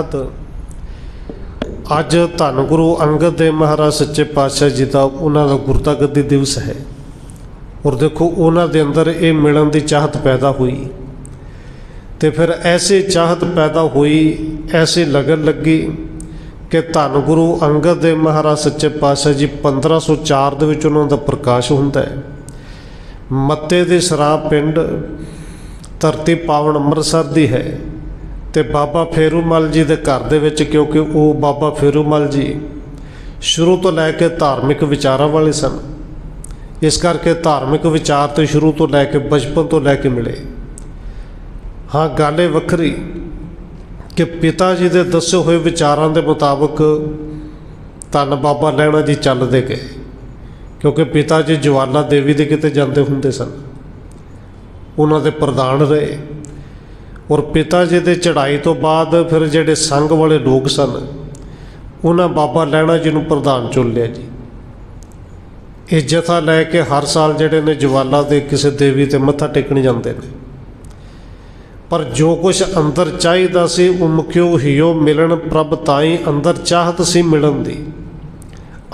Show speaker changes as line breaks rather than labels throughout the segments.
ਹਤ ਅੱਜ ਧੰਨ ਗੁਰੂ ਅੰਗਦ ਦੇਵ ਮਹਾਰਾਜ ਸੱਚੇ ਪਾਤਸ਼ਾਹ ਜੀ ਦਾ ਉਹਨਾਂ ਦਾ ਗੁਰਤਾ ਗੱਦੀ ਦਿਵਸ ਹੈ। ਔਰ ਦੇਖੋ, ਉਹਨਾਂ ਦੇ ਅੰਦਰ ਇਹ ਮਿਲਣ ਦੀ ਚਾਹਤ ਪੈਦਾ ਹੋਈ। ਤੇ ਫਿਰ ਐਸੀ ਚਾਹਤ ਪੈਦਾ ਹੋਈ, ਐਸੀ ਲਗਨ ਲੱਗੀ ਕਿ ਧੰਨ ਗੁਰੂ ਅੰਗਦ ਦੇਵ ਮਹਾਰਾਜ ਸੱਚੇ ਪਾਤਸ਼ਾਹ ਜੀ 1504 ਦੇ ਵਿੱਚ ਉਹਨਾਂ ਦਾ ਪ੍ਰਕਾਸ਼ ਹੁੰਦਾ ਹੈ। ਮੱਤੇ ਦੇ ਸਰਾ ਪਿੰਡ ਧਰਤੀ ਪਾਵਨ ਅੰਮ੍ਰਿਤਸਰ ਦੀ ਹੈ। ਤੇ ਬਾਬਾ ਫੇਰੂਮਲ ਜੀ ਦੇ ਘਰ ਦੇ ਵਿੱਚ, ਕਿਉਂਕਿ ਉਹ ਬਾਬਾ ਫੇਰੂਮਲ ਜੀ ਸ਼ੁਰੂ ਤੋਂ ਲੈ ਕੇ ਧਾਰਮਿਕ ਵਿਚਾਰਾਂ ਵਾਲੇ ਸਨ। ਇਸ ਕਰਕੇ ਧਾਰਮਿਕ ਵਿਚਾਰ ਤੇ ਸ਼ੁਰੂ ਤੋਂ ਲੈ ਕੇ ਬਚਪਨ ਤੋਂ ਲੈ ਕੇ ਮਿਲੇ। ਹਾਂ, ਗੱਲ ਇਹ ਵੱਖਰੀ ਕਿ ਪਿਤਾ ਜੀ ਦੇ ਦੱਸੇ ਹੋਏ ਵਿਚਾਰਾਂ ਦੇ ਮੁਤਾਬਕ ਧੰਨ ਬਾਬਾ ਲੈਣਾ ਜੀ ਚੱਲਦੇ ਗਏ, ਕਿਉਂਕਿ ਪਿਤਾ ਜੀ ਜਵਾਲਾ ਦੇਵੀ ਦੇ ਕਿਤੇ ਜਾਂਦੇ ਹੁੰਦੇ ਸਨ। ਉਹਨਾਂ ਦੇ ਪ੍ਰਧਾਨ ਰਹੇ। ਔਰ ਪਿਤਾ ਜੀ ਦੇ ਚੜ੍ਹਾਈ ਤੋਂ ਬਾਅਦ ਫਿਰ ਜਿਹੜੇ ਸੰਘ ਵਾਲੇ ਲੋਕ ਸਨ, ਉਹਨਾਂ ਬਾਬਾ ਲੈਣਾ ਜੀ ਨੂੰ ਪ੍ਰਧਾਨ ਚੁਣ ਲਿਆ ਜੀ। ਇਹ ਜਥਾ ਲੈ ਕੇ ਹਰ ਸਾਲ ਜਿਹੜੇ ਨੇ ਜਵਾਲਾ ਦੇ ਕਿਸੇ ਦੇਵੀ ਤੇ ਮੱਥਾ ਟੇਕਣ ਜਾਂਦੇ ਨੇ। ਪਰ ਜੋ ਕੁਝ ਅੰਦਰ ਚਾਹੀਦਾ ਸੀ ਉਹ ਮੁਕਿਓ ਹਿਓ ਮਿਲਣ ਪ੍ਰਭ ਤਾਈ ਅੰਦਰ ਚਾਹਤ ਸੀ ਮਿਲਣ ਦੀ।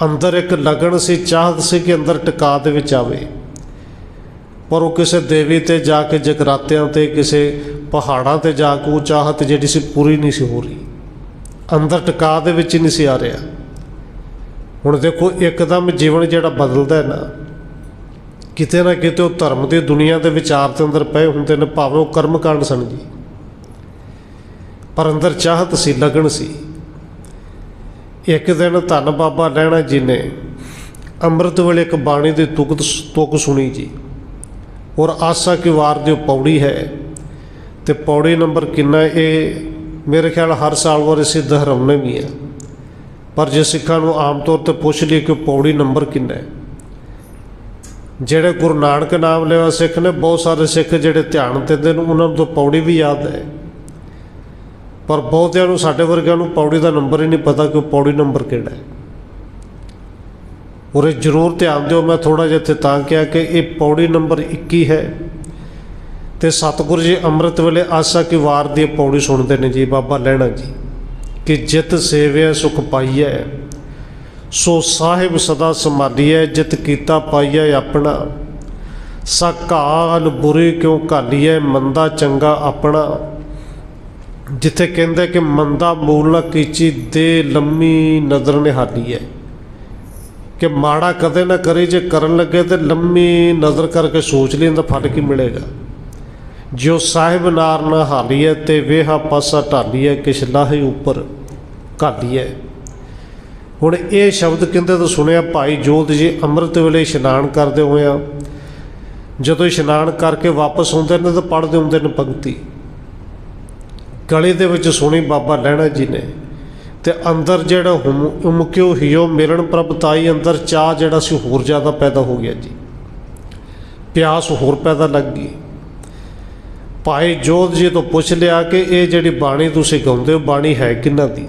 ਅੰਦਰ ਇੱਕ ਲਗਨ ਸੀ, ਚਾਹਤ ਸੀ ਕਿ ਅੰਦਰ ਟਿਕਾ ਦੇ ਵਿੱਚ ਆਵੇ। ਪਰ ਉਹ ਕਿਸੇ ਦੇਵੀ ਤੇ ਜਾ ਕੇ ਜਗਰਾਤਿਆਂ ਤੇ, ਕਿਸੇ ਪਹਾੜਾਂ ਤੇ ਜਾ ਕੇ ਉਹ ਚਾਹਤ ਜਿਹੜੀ ਸੀ ਪੂਰੀ ਨਹੀਂ ਸੀ ਹੋ ਰਹੀ। ਅੰਦਰ ਟਿਕਾ ਦੇ ਵਿੱਚ ਹੀ ਨਹੀਂ ਸੀ ਆ ਰਿਹਾ। ਹੁਣ ਦੇਖੋ, ਇੱਕਦਮ ਜੀਵਨ ਜਿਹੜਾ ਬਦਲਦਾ ਹੈ ਨਾ, ਕਿਤੇ ਨਾ ਕਿਤੇ ਉਹ ਧਰਮ ਦੀ ਦੁਨੀਆ ਦੇ ਵਿਚਾਰ ਦੇ ਅੰਦਰ ਪਏ ਹੁੰਦੇ ਨੇ, ਭਾਵੇਂ ਉਹ ਕਰਮ ਕਾਂਡ ਸਨ ਜੀ। ਪਰ ਅੰਦਰ ਚਾਹਤ ਸੀ, ਲਗਨ ਸੀ। ਇੱਕ ਦਿਨ ਧੰਨ ਬਾਬਾ ਲੈਣਾ ਜੀ ਨੇ ਅੰਮ੍ਰਿਤ ਵੇਲੇ ਇੱਕ ਬਾਣੀ ਦੀ ਤੁਕਤ ਤੁਕ ਸੁਣੀ ਜੀ। ਔਰ ਆਸਾ ਕੀ ਵਾਰ ਦੀ ਉਹ ਪੌੜੀ ਹੈ ਤੇ ਪੌੜੀ ਨੰਬਰ ਕਿੰਨਾ ਇਹ ਮੇਰੇ ਖਿਆਲ ਹਰ ਸਾਲ ਵਾਰ ਅਸੀਂ ਦੁਹਰਾਉਂਦੇ ਵੀ ਆ ਪਰ ਜੇ ਸਿੱਖਾਂ ਨੂੰ ਆਮ ਤੌਰ ਤੇ ਪੁੱਛ ਲਈ ਕਿ ਪੌੜੀ ਨੰਬਰ ਕਿੰਨਾ ਹੈ, ਜਿਹੜੇ ਗੁਰੂ ਨਾਨਕ ਨਾਮ ਲਿਆ ਸਿੱਖ ਨੇ, ਬਹੁਤ ਸਾਰੇ ਸਿੱਖ ਜਿਹੜੇ ਧਿਆਨ ਦਿੰਦੇ ਨੇ, ਉਹਨਾਂ ਨੂੰ ਤਾਂ ਪੌੜੀ ਵੀ ਯਾਦ ਹੈ। ਪਰ ਬਹੁਤਿਆਂ ਨੂੰ, ਸਾਡੇ ਵਰਗਿਆਂ ਨੂੰ ਪੌੜੀ ਦਾ ਨੰਬਰ ਹੀ ਨਹੀਂ ਪਤਾ ਕਿ ਉਹ ਪੌੜੀ ਨੰਬਰ ਕਿਹੜਾ ਹੈ। ਉਰੇ ਜ਼ਰੂਰ ਧਿਆਨ ਦਿਓ, ਮੈਂ ਥੋੜਾ ਜਿਹਾ ਇੱਥੇ ਤਾਂ ਕਿਹਾ ਕਿ ਇਹ ਪੌੜੀ ਨੰਬਰ 21 ਹੈ। ਤੇ ਸਤਿਗੁਰੂ ਜੀ ਅੰਮ੍ਰਿਤ ਵੇਲੇ ਆਸਾ ਕੀ ਵਾਰ ਦੀ ਇਹ ਪੌੜੀ ਸੁਣਦੇ ਨੇ ਜੀ, ਬਾਬਾ ਲੈਣਾ ਜੀ, ਕਿ ਜਿਤ ਸੇਵਿਆ, ਸੁਖ ਪਾਈਐ। ਸੋ ਸਾਹਿਬ ਸਦਾ ਸੰਭਾਲੀਐ ਜਿਤ ਕੀਤਾ ਪਾਈਐ ਆਪਣਾ। ਸਕਾਲ ਬੁਰੇ ਕਿਉ ਘਾਲੀਐ, ਮੰਦਾ ਚੰਗਾ ਆਪਣਾ। ਜਿੱਥੇ ਕਹਿੰਦੇ ਕਿ ਮੰਦਾ ਬੋਲਣਾ ਕੀਚੀ, ਦੇ ਲੰਮੀ ਨਜ਼ਰ ਨਿਹਾਲੀ ਹੈ ਕਿ ਮਾੜਾ ਕਦੇ ਨਾ ਕਰੇ, ਜੇ ਕਰਨ ਲੱਗੇ ਤੇ ਲੰਮੀ ਨਜ਼ਰ ਕਰਕੇ ਸੋਚ ਲੈਂਦਾ ਫਲ ਕੀ ਮਿਲੇਗਾ? ਜਿਉ ਸਾਹਿਬ ਨਾਰ ਨਾ ਹਾਲੀਐ, ਤੇ ਵੇਹਾ ਪਾਸਾ ਢਾਲੀਐ, ਕਿਛ ਲਾਹੇ ਉੱਪਰ ਘਾਲੀਏ ਹੁਣ ਇਹ ਸ਼ਬਦ ਕਹਿੰਦੇ ਤੋਂ ਸੁਣਿਆ? ਭਾਈ ਜੋਤ ਜੀ ਅੰਮ੍ਰਿਤ ਵੇਲੇ ਇਸ਼ਨਾਨ ਕਰਦੇ ਹੋਏ ਆ। ਜਦੋਂ ਇਸ਼ਨਾਨ ਕਰਕੇ ਵਾਪਸ ਆਉਂਦੇ ਨੇ, ਤਾਂ ਪੜ੍ਹਦੇ ਹੁੰਦੇ ਨੇ ਪੰਕਤੀ। ਗਲੇ ਦੇ ਵਿੱਚ ਸੁਣੀ ਬਾਬਾ ਲਹਿਣਾ ਜੀ ਨੇ। ਤੇ ਅੰਦਰ ਜਿਹੜਾ ਹੁਮ- ਉਮਕਿਓ ਹਿਓ ਮਿਲਣ ਪ੍ਰਭਤਾਈ ਅੰਦਰ ਚਾਹ ਜਿਹੜਾ ਸੀ ਹੋਰ ਜ਼ਿਆਦਾ ਪੈਦਾ ਹੋ ਗਿਆ ਜੀ। ਪਿਆਸ ਹੋਰ ਪੈਦਾ ਲੱਗ ਗਈ। ਭਾਈ ਜੋਤ ਜੀ ਤੋਂ ਪੁੱਛ ਲਿਆ ਕਿ ਇਹ ਜਿਹੜੀ ਬਾਣੀ ਤੁਸੀਂ ਗਾਉਂਦੇ ਹੋ, ਬਾਣੀ ਹੈ ਕਿਹਨਾਂ ਦੀ?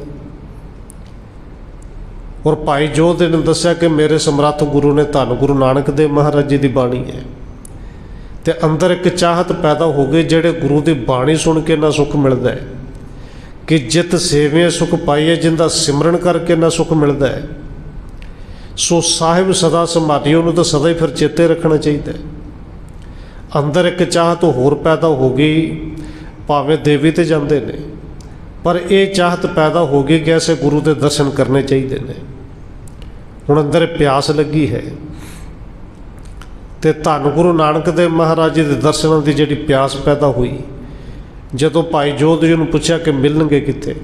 ਔਰ ਭਾਈ ਜੋਤ ਨੇ ਦੱਸਿਆ ਕਿ ਮੇਰੇ ਸਮਰੱਥ ਗੁਰੂ ਨੇ ਧੰਨ ਗੁਰੂ ਨਾਨਕ ਦੇਵ ਮਹਾਰਾਜ ਜੀ ਦੀ ਬਾਣੀ ਹੈ। ਤੇ ਅੰਦਰ ਇੱਕ ਚਾਹਤ ਪੈਦਾ ਹੋ ਗਈ, ਜਿਹੜੇ ਗੁਰੂ ਦੀ ਬਾਣੀ ਸੁਣ ਕੇ ਨਾ ਸੁੱਖ ਮਿਲਦਾ ਹੈ। ਕਿ ਜਿਤ ਸੇਵਿਆ ਸੁਖ ਪਾਈਏ, ਜਿੰਦਾ ਸਿਮਰਨ ਕਰਕੇ ਨਾ ਸੁਖ ਮਿਲਦਾ ਹੈ। ਸੋ ਸਾਹਿਬ ਸਦਾ ਸੰਭਾਲਿਓ ਉਹਨੂੰ ਤਾਂ ਸਦਾ ਹੀ ਫਿਰ ਚੇਤੇ ਰੱਖਣਾ ਚਾਹੀਦਾ ਹੈ। ਅੰਦਰ ਇੱਕ ਚਾਹਤ ਹੋਰ ਪੈਦਾ ਹੋ ਗਈ, ਭਾਵੇਂ ਦੇਵੀ ਤੇ ਜਾਂਦੇ ਨੇ, ਪਰ ਇਹ ਚਾਹਤ ਪੈਦਾ ਹੋ ਗਈ ਕਿ ਐਸੇ ਗੁਰੂ ਦੇ ਦਰਸ਼ਨ ਕਰਨੇ ਚਾਹੀਦੇ ਨੇ। ਹੁਣ ਅੰਦਰ ਪਿਆਸ ਲੱਗੀ ਹੈ ਤੇ ਧੰਨ ਗੁਰੂ ਨਾਨਕ ਦੇਵ ਮਹਾਰਾਜ ਜੀ ਦੇ ਦਰਸ਼ਨਾਂ ਦੀ ਜਿਹੜੀ ਪਿਆਸ ਪੈਦਾ ਹੋਈ ਜਦੋਂ ਭਾਈ ਜੋਧ ਜੀ ਨੂੰ ਪੁੱਛਿਆ ਕਿ ਮਿਲਣਗੇ ਕਿੱਥੇ,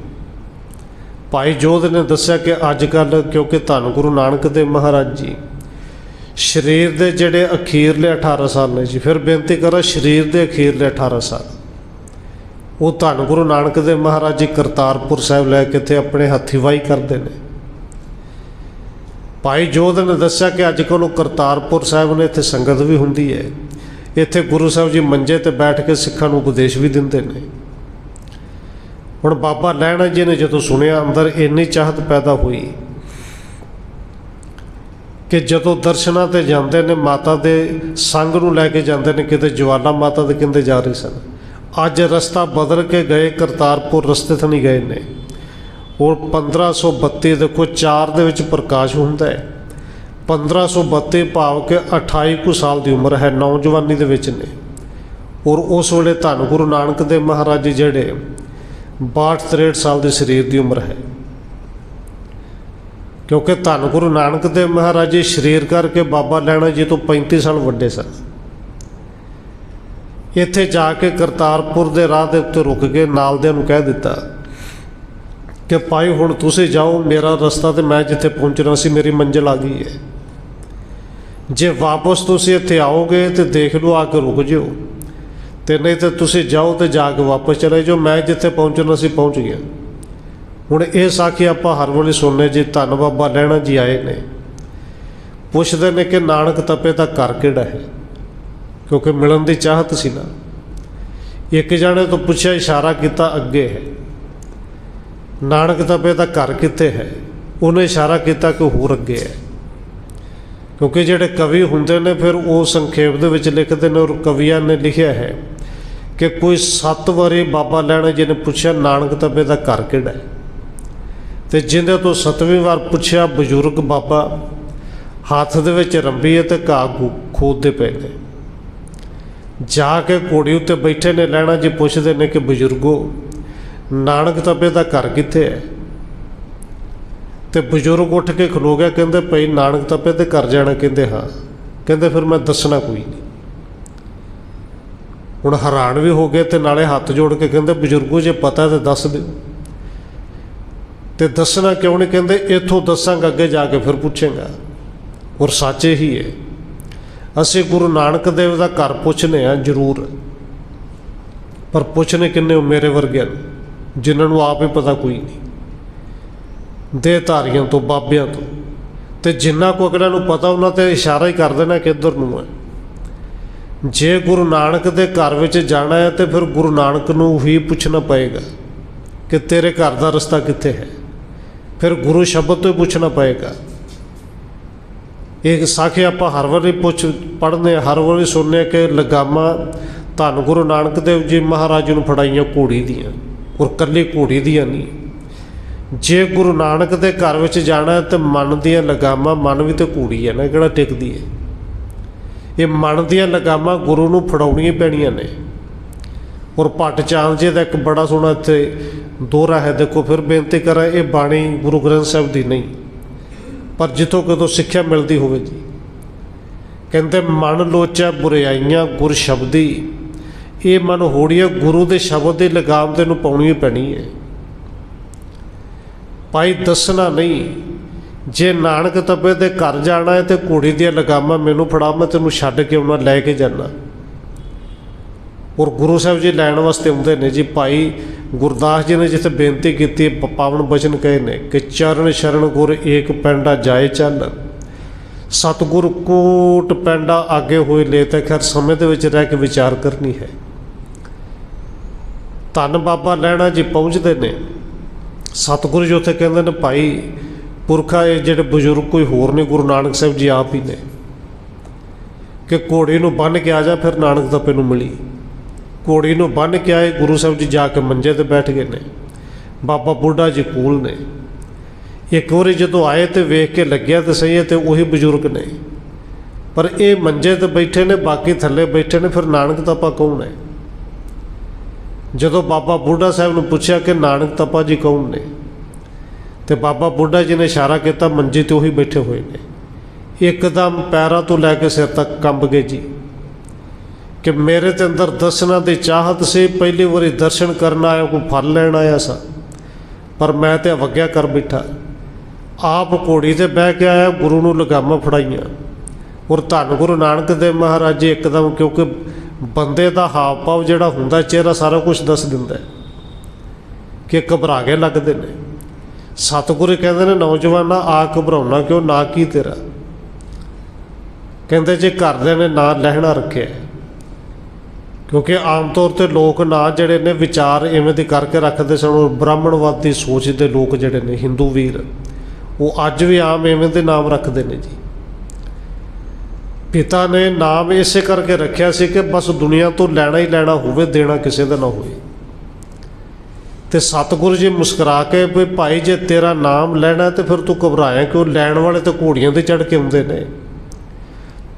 ਭਾਈ ਜੋਧ ਨੇ ਦੱਸਿਆ ਕਿ ਅੱਜ ਕੱਲ ਕਿਉਂਕਿ ਧੰਨ ਗੁਰੂ ਨਾਨਕ ਦੇਵ ਮਹਾਰਾਜ ਜੀ, ਸਰੀਰ ਦੇ ਜਿਹੜੇ ਅਖੀਰਲੇ 18 ਸਾਲ ਨੇ ਜੀ, ਫਿਰ ਬੇਨਤੀ ਕਰਾਂ ਸਰੀਰ ਦੇ ਅਖੀਰਲੇ 18 ਸਾਲ। ਉਹ ਧੰਨ ਗੁਰੂ ਨਾਨਕ ਦੇਵ ਮਹਾਰਾਜ ਜੀ ਕਰਤਾਰਪੁਰ ਸਾਹਿਬ ਲੈ ਕੇ ਇੱਥੇ ਆਪਣੇ ਹੱਥੀ ਵਾਹੀ ਕਰਦੇ ਨੇ। ਭਾਈ ਜੋਧ ਨੇ ਦੱਸਿਆ ਕਿ ਅੱਜ ਕੱਲ੍ਹ ਉਹ ਕਰਤਾਰਪੁਰ ਸਾਹਿਬ ਨੇ ਇੱਥੇ ਸੰਗਤ ਵੀ ਹੁੰਦੀ ਹੈ। ਇੱਥੇ ਗੁਰੂ ਸਾਹਿਬ ਜੀ ਮੰਜੇ ਤੇ ਬੈਠ ਕੇ ਸਿੱਖਾਂ ਨੂੰ ਉਪਦੇਸ਼ ਵੀ ਦਿੰਦੇ ਨੇ। ਹੁਣ ਬਾਬਾ ਲੈਣਾ ਜੀ ਨੇ ਜਦੋਂ ਸੁਣਿਆ, ਅੰਦਰ ਇੰਨੀ ਚਾਹਤ ਪੈਦਾ ਹੋਈ ਕਿ ਜਦੋਂ ਦਰਸ਼ਨਾਂ ਤੇ ਜਾਂਦੇ ਨੇ, ਮਾਤਾ ਦੇ ਸੰਗ ਨੂੰ ਲੈ ਕੇ ਜਾਂਦੇ ਨੇ, ਕਿਤੇ ਜਵਾਲਾ ਮਾਤਾ ਦੇ ਕਹਿੰਦੇ ਜਾ ਰਹੇ ਸਨ। ਅੱਜ ਰਸਤਾ ਬਦਲ ਕੇ ਗਏ, ਕਰਤਾਰਪੁਰ ਰਸਤੇ ਤੋਂ ਨਹੀਂ ਗਏ ਨੇ। ਔਰ 1532 ਦੇਖੋ 4 ਦੇ ਵਿੱਚ ਪ੍ਰਕਾਸ਼ ਹੁੰਦਾ ਹੈ। 1532 ਭਾਵ ਕਿ 28 ਕੁ ਸਾਲ ਦੀ ਉਮਰ ਹੈ ਨੌਜਵਾਨੀ ਦੇ ਵਿੱਚ ਨੇ। ਔਰ ਉਸ ਵੇਲੇ ਧੰਨ ਗੁਰੂ ਨਾਨਕ ਦੇਵ ਮਹਾਰਾਜ ਜੀ ਜਿਹੜੇ 62 63 ਸਾਲ ਦੇ ਸਰੀਰ ਦੀ ਉਮਰ ਹੈ। ਕਿਉਂਕਿ ਧੰਨ ਗੁਰੂ ਨਾਨਕ ਦੇਵ ਮਹਾਰਾਜ ਜੀ ਸਰੀਰ ਕਰਕੇ ਬਾਬਾ ਲੈਣਾ ਜੀ ਤੋਂ 35 ਸਾਲ ਵੱਡੇ ਸਨ। ਇੱਥੇ ਜਾ ਕੇ ਕਰਤਾਰਪੁਰ ਦੇ ਰਾਹ ਦੇ ਉੱਤੇ ਰੁਕ ਕੇ ਨਾਲਦਿਆਂ ਨੂੰ ਕਹਿ ਦਿੱਤਾ ਕਿ ਭਾਈ ਹੁਣ ਤੁਸੀਂ ਜਾਓ, ਮੇਰਾ ਰਸਤਾ ਤੇ ਮੈਂ ਜਿੱਥੇ ਪਹੁੰਚਣਾ ਸੀ, ਮੇਰੀ ਮੰਜ਼ਿਲ ਆ ਗਈ ਹੈ। ਜੇ ਵਾਪਸ ਤੁਸੀਂ ਇੱਥੇ ਆਓਗੇ ਤੇ ਦੇਖ ਲਓ, ਆ ਕੇ ਰੁਕ ਜਿਓ। ਤੇ ਨਹੀਂ ਤੇ ਤੁਸੀਂ ਜਾਓ ਤੇ ਜਾ ਕੇ ਵਾਪਸ ਚਲੇ ਜਾਓ। ਮੈਂ ਜਿੱਥੇ ਪਹੁੰਚਣਾ ਸੀ, ਪਹੁੰਚ ਗਿਆ। ਹੁਣ ਇਹ ਸਾਖੀ ਆਪਾਂ ਹਰ ਵੇਲੇ ਸੁਣਨੇ ਜੀ, ਧੰਨ ਬਾਬਾ ਲੈਣਾ ਜੀ ਆਏ ਨੇ। ਪੁੱਛਦੇ ਨੇ ਕਿ ਨਾਨਕ ਤਪੇ ਦਾ ਘਰ ਕਿਹੜਾ ਹੈ? ਕਿਉਂਕਿ ਮਿਲਣ ਦੀ ਚਾਹਤ ਸੀ ਨਾ। ਇੱਕ ਜਣੇ ਤੋਂ ਪੁੱਛਿਆ, ਇਸ਼ਾਰਾ ਕੀਤਾ, ਅੱਗੇ ਹੈ। ਨਾਨਕ ਤਪੇ ਦਾ ਘਰ ਕਿੱਥੇ ਹੈ? ਉਹਨੇ ਇਸ਼ਾਰਾ ਕੀਤਾ ਕਿ ਹੋਰ ਅੱਗੇ ਹੈ। ਕਿਉਂਕਿ ਜਿਹੜੇ ਕਵੀ ਹੁੰਦੇ ਨੇ, ਫਿਰ ਉਹ ਸੰਖੇਪ ਦੇ ਵਿੱਚ ਲਿਖਦੇ ਨੇ ਔਰ ਕਵੀਆਂ ਨੇ ਲਿਖਿਆ ਹੈ ਕਿ ਕੋਈ ਸੱਤ ਵਾਰੀ ਬਾਬਾ ਲੈਣਾ ਜੀ ਨੇ ਪੁੱਛਿਆ, ਨਾਨਕ ਤਪੇ ਦਾ ਘਰ ਕਿਹੜਾ ਹੈ? ਤੇ ਜਿੰਦੇ ਤੋਂ ਸਤਵੀਂ ਵਾਰ ਪੁੱਛਿਆ, ਬਜ਼ੁਰਗ ਬਾਬਾ, ਹੱਥ ਦੇ ਵਿੱਚ ਰੰਬੀ ਹੈ ਤੇ ਘਾਹ ਖੋਦਦੇ ਪਏ ਨੇ। ਜਾ ਕੇ ਘੋੜੀ ਉੱਤੇ ਬੈਠੇ ਨੇ, ਲੈਣਾ ਜੀ ਪੁੱਛਦੇ ਨੇ ਕਿ, ਬਜ਼ੁਰਗੋ, ਨਾਨਕ ਤਪੇ ਦਾ ਘਰ ਕਿੱਥੇ ਹੈ? ਤੇ ਬਜ਼ੁਰਗ ਉੱਠ ਕੇ ਖਲੋ ਗਿਆ, ਕਹਿੰਦੇ ਭਈ ਨਾਨਕ ਤਪੇ ਤੇ ਘਰ ਜਾਣਾ, ਕਹਿੰਦੇ ਹਾਂ। ਕਹਿੰਦੇ ਫਿਰ ਮੈਂ ਦੱਸਣਾ ਕੋਈ ਨਹੀਂ। ਹੁਣ ਹੈਰਾਨ ਵੀ ਹੋ ਗਏ ਤੇ ਨਾਲੇ ਹੱਥ ਜੋੜ ਕੇ ਕਹਿੰਦੇ, ਬਜ਼ੁਰਗੋ ਜੇ ਪਤਾ ਤੇ ਦੱਸ ਦਿਓ। ਤੇ ਦੱਸਣਾ ਕਿਉਂ ਨਹੀਂ? ਕਹਿੰਦੇ ਇੱਥੋਂ ਦੱਸਾਂਗਾ, ਅੱਗੇ ਜਾ ਕੇ ਫਿਰ ਪੁੱਛੇਗਾ। ਔਰ ਸੱਚੇ ਹੀ ਹੈ, ਅਸੀਂ ਗੁਰੂ ਨਾਨਕ ਦੇਵ ਦਾ ਘਰ ਪੁੱਛਨੇ ਆ ਜ਼ਰੂਰ। ਪਰ ਪੁੱਛਨੇ ਕਿੰਨੇ ਹੋ ਮੇਰੇ ਵਰਗੇ ਜਿਨ੍ਹਾਂ ਨੂੰ ਆਪ ਹੀ ਪਤਾ ਕੋਈ ਨਹੀਂ। ਦੇਹਧਾਰੀਆਂ ਤੋਂ, ਬਾਬਿਆਂ ਤੋਂ। ਤੇ ਜਿੰਨਾ ਕੋ ਅਗਲਿਆਂ ਨੂੰ ਪਤਾ, ਉਹਨਾਂ ਤੇ ਇਸ਼ਾਰਾ ਹੀ ਕਰ ਦੇਣਾ ਕਿ ਇੱਧਰ ਨੂੰ ਹੈ ਜੇ ਗੁਰੂ ਨਾਨਕ ਦੇ ਘਰ ਵਿੱਚ ਜਾਣਾ ਹੈ, ਤੇ ਫਿਰ ਗੁਰੂ ਨਾਨਕ ਨੂੰ ਹੀ ਪੁੱਛਣਾ ਪਏਗਾ ਕਿ ਤੇਰੇ ਘਰ ਦਾ ਰਸਤਾ ਕਿੱਥੇ ਹੈ। ਫਿਰ ਗੁਰੂ ਸ਼ਬਦ ਤੋਂ ਹੀ ਪੁੱਛਣਾ ਪਏਗਾ। ਇਹ ਸਾਖੀ ਆਪਾਂ ਹਰ ਵਾਰੀ ਪੁੱਛ ਪੜ੍ਹਨੇ ਹਰ ਵਾਰੀ ਸੁਣਨੇ ਕਿ ਲਗਾਮਾ ਧੰਨ ਗੁਰੂ ਨਾਨਕ ਦੇਵ ਜੀ ਮਹਾਰਾਜ ਨੂੰ ਫੜਾਈਆਂ ਘੋੜੀ ਦੀਆਂ। ਔਰ ਕੱਲੀ ਘੋੜੀ ਦੀਆਂ ਨਹੀਂ। ਜੇ ਗੁਰੂ ਨਾਨਕ ਦੇ ਘਰ ਵਿੱਚ ਜਾਣਾ ਹੈ ਤੇ ਮਨ ਦੀਆਂ ਲਗਾਮਾਂ ਮਨ ਵੀ ਤੇ ਘੋੜੀ ਹੈ ਨਾ ਕਿਹੜਾ ਟਿਕਦੀ ਹੈ? ਇਹ ਮਨ ਦੀਆਂ ਲਗਾਮਾਂ ਗੁਰੂ ਨੂੰ ਫੜਾਉਣੀਆਂ ਪੈਣੀਆਂ ਨੇ। ਔਰ ਭੱਟ ਚਾਂਦ ਜੀ ਦਾ ਇੱਕ ਬੜਾ ਸੋਹਣਾ ਇੱਥੇ ਦੋਹਰਾ ਹੈ, ਦੇਖੋ ਫਿਰ ਬੇਨਤੀ ਕਰਾਂ, ਇਹ ਬਾਣੀ ਗੁਰੂ ਗ੍ਰੰਥ ਸਾਹਿਬ ਦੀ ਨਹੀਂ। ਪਰ ਜਿੱਥੋਂ ਕਦੋਂ ਸਿੱਖਿਆ ਮਿਲਦੀ ਹੋਵੇ ਜੀ। ਕਹਿੰਦੇ, ਮਨ ਲੋਚਾ ਬੁਰਾਈਆਂ ਗੁਰ ਸ਼ਬਦੀ, ਇਹ ਮਨ ਹੋੜੀਆ ਗੁਰੂ ਦੇ ਸ਼ਬਦ ਦੀ ਲਗਾਮ ਤੇ ਨੂੰ ਪਾਉਣੀ ਪੈਣੀ ਹੈ ਭਾਈ ਦੱਸਣਾ ਨਹੀਂ। ਜੇ ਨਾਨਕ ਤਪੇ ਦੇ ਘਰ ਜਾਣਾ ਹੈ ਤੇ ਘੋੜੀ ਦੀਆਂ ਲਗਾਮਾਂ ਮੈਨੂੰ ਫੜਾ, ਮੈਂ ਤੈਨੂੰ ਛੱਡ ਕੇ ਉਹਨਾਂ ਲੈ ਕੇ ਜਾਣਾ ਔਰ ਗੁਰੂ ਸਾਹਿਬ ਜੀ ਲੈਣ ਵਾਸਤੇ ਆਉਂਦੇ ਨੇ ਜੀ, ਭਾਈ ਗੁਰਦਾਸ ਜੀ ਨੇ ਜਿੱਥੇ ਬੇਨਤੀ ਕੀਤੀ ਪਾਵਨ ਬਚਨ ਕਹੇ ਨੇ ਕਿ ਚਰਨ ਸ਼ਰਨ ਗੁਰ ਏਕ ਪੈਂਡਾ ਜਾਏ ਚੱਲ। ਸਤਿਗੁਰ ਕੋਟ ਪੈਂਡਾ ਆਗੇ ਹੋਏ ਲੈ ਤੇ ਖੈਰ ਸਮੇਂ ਦੇ ਵਿੱਚ ਰਹਿ ਕੇ ਵਿਚਾਰ ਕਰਨੀ ਹੈ। ਧੰਨ ਬਾਬਾ ਲੈਣਾ ਜੀ ਪਹੁੰਚਦੇ ਨੇ। ਸਤਿਗੁਰੂ ਜੀ ਉੱਥੇ ਕਹਿੰਦੇ ਨੇ, ਭਾਈ ਪੁਰਖਾ ਇਹ ਜਿਹੜੇ ਬਜ਼ੁਰਗ ਕੋਈ ਹੋਰ ਨਹੀਂ ਗੁਰੂ ਨਾਨਕ ਸਾਹਿਬ ਜੀ ਆਪ ਹੀ ਨੇ। ਕਿ ਘੋੜੀ ਨੂੰ ਬੰਨ ਕੇ ਆ ਜਾ, ਫਿਰ ਨਾਨਕ ਤਪੇ ਨੂੰ ਮਿਲੀ। ਘੋੜੀ ਨੂੰ ਬੰਨ ਕੇ ਆਏ, ਗੁਰੂ ਸਾਹਿਬ ਜੀ ਜਾ ਕੇ ਮੰਜੇ ਤੇ ਬੈਠ ਗਏ ਨੇ। ਬਾਬਾ ਬੁੱਢਾ ਜੀ ਕੋਲ ਨੇ। ਇੱਕ ਵਾਰੀ ਜਦੋਂ ਆਏ ਤੇ ਵੇਖ ਕੇ ਲੱਗਿਆ ਤੇ ਸਹੀ ਹੈ ਤੇ ਉਹੀ ਬਜ਼ੁਰਗ ਨੇ। ਪਰ ਇਹ ਮੰਜੇ ਤੇ ਬੈਠੇ ਨੇ, ਬਾਕੀ ਥੱਲੇ ਬੈਠੇ ਨੇ, ਫਿਰ ਨਾਨਕ ਤਪਾ ਕੌਣ ਹੈ? ਜਦੋਂ ਬਾਬਾ ਬੁੱਢਾ ਸਾਹਿਬ ਨੂੰ ਪੁੱਛਿਆ ਕਿ ਨਾਨਕ ਤਪਾ ਜੀ ਕੌਣ ਨੇ, ਤੇ ਬਾਬਾ ਬੁੱਢਾ ਜੀ ਨੇ ਇਸ਼ਾਰਾ ਕੀਤਾ, ਮੰਜੀ ਤੇ ਉਹੀ ਬੈਠੇ ਹੋਏ ਨੇ। ਇੱਕਦਮ ਪੈਰਾਂ ਤੋਂ ਲੈ ਕੇ ਸਿਰ ਤੱਕ ਕੰਬ ਗਏ ਜੀ। ਕਿ ਮੇਰੇ ਤੇ ਅੰਦਰ ਦਰਸ਼ਨਾਂ ਦੀ ਚਾਹਤ ਸੀ, ਪਹਿਲੀ ਵਾਰੀ ਦਰਸ਼ਨ ਕਰਨ ਆਇਆ, ਕੋਈ ਫਲ ਲੈਣ ਆਇਆ ਸਾਂ। ਪਰ ਮੈਂ ਤੇ ਅਵਗਿਆ ਕਰ ਬਿਠਾ। ਆਪ ਘੋੜੀ ਤੇ ਬਹਿ ਕੇ ਆਇਆ, ਗੁਰੂ ਨੂੰ ਲਗਾਮਾਂ ਫੜਾਈਆਂ। ਔਰ ਧੰਨ ਗੁਰੂ ਨਾਨਕ ਦੇਵ ਮਹਾਰਾਜ ਜੀ ਇੱਕਦਮ, ਕਿਉਂਕਿ ਬੰਦੇ ਦਾ ਹਾਵ ਭਾਵ ਜਿਹੜਾ ਹੁੰਦਾ, ਚਿਹਰਾ ਸਾਰਾ ਕੁਝ ਦੱਸ ਦਿੰਦਾ ਕਿ ਘਬਰਾ ਕੇ ਲੱਗਦੇ ਨੇ। ਸਤਿਗੁਰੂ ਕਹਿੰਦੇ ਨੇ, ਨੌਜਵਾਨਾ, ਆ ਘਬਰਾਉਣਾ ਕਿਉਂ? ਨਾ ਕੀ ਤੇਰਾ? ਕਹਿੰਦੇ, ਜੇ ਘਰਦਿਆਂ ਨੇ ਨਾ ਲਹਿਣਾ ਰੱਖਿਆ ਕਿਉਂਕਿ ਆਮ ਤੌਰ ਤੇ ਲੋਕ ਨਾ ਜਿਹੜੇ ਨੇ, ਵਿਚਾਰ ਐਵੇਂ ਦੇ ਕਰਕੇ ਰੱਖਦੇ ਸਨ ਔਰ ਬ੍ਰਾਹਮਣਵਾਦੀ ਸੋਚ ਦੇ ਲੋਕ ਜਿਹੜੇ ਨੇ, ਹਿੰਦੂ ਵੀਰ, ਉਹ ਅੱਜ ਵੀ ਆਮ ਐਵੇਂ ਦੇ ਨਾਮ ਰੱਖਦੇ ਨੇ ਜੀ। ਪਿਤਾ ਨੇ ਨਾਮ ਇਸੇ ਕਰਕੇ ਰੱਖਿਆ ਸੀ ਕਿ ਬਸ ਦੁਨੀਆ ਤੋਂ ਲੈਣਾ ਹੀ ਲੈਣਾ ਹੋਵੇ, ਦੇਣਾ ਕਿਸੇ ਦਾ ਨਾ ਹੋਵੇ। ਤੇ ਸਤਿਗੁਰੂ ਜੀ ਮੁਸਕਰਾ ਕੇ ਵੀ ਭਾਈ ਜੇ ਤੇਰਾ ਨਾਮ ਲੈਣਾ ਤੇ ਫਿਰ ਤੂੰ ਘਬਰਾਇਆ ਕਿਉਂ? ਲੈਣ ਵਾਲੇ ਤਾਂ ਘੋੜੀਆਂ ਤੇ ਚੜ ਕੇ ਆਉਂਦੇ ਨੇ।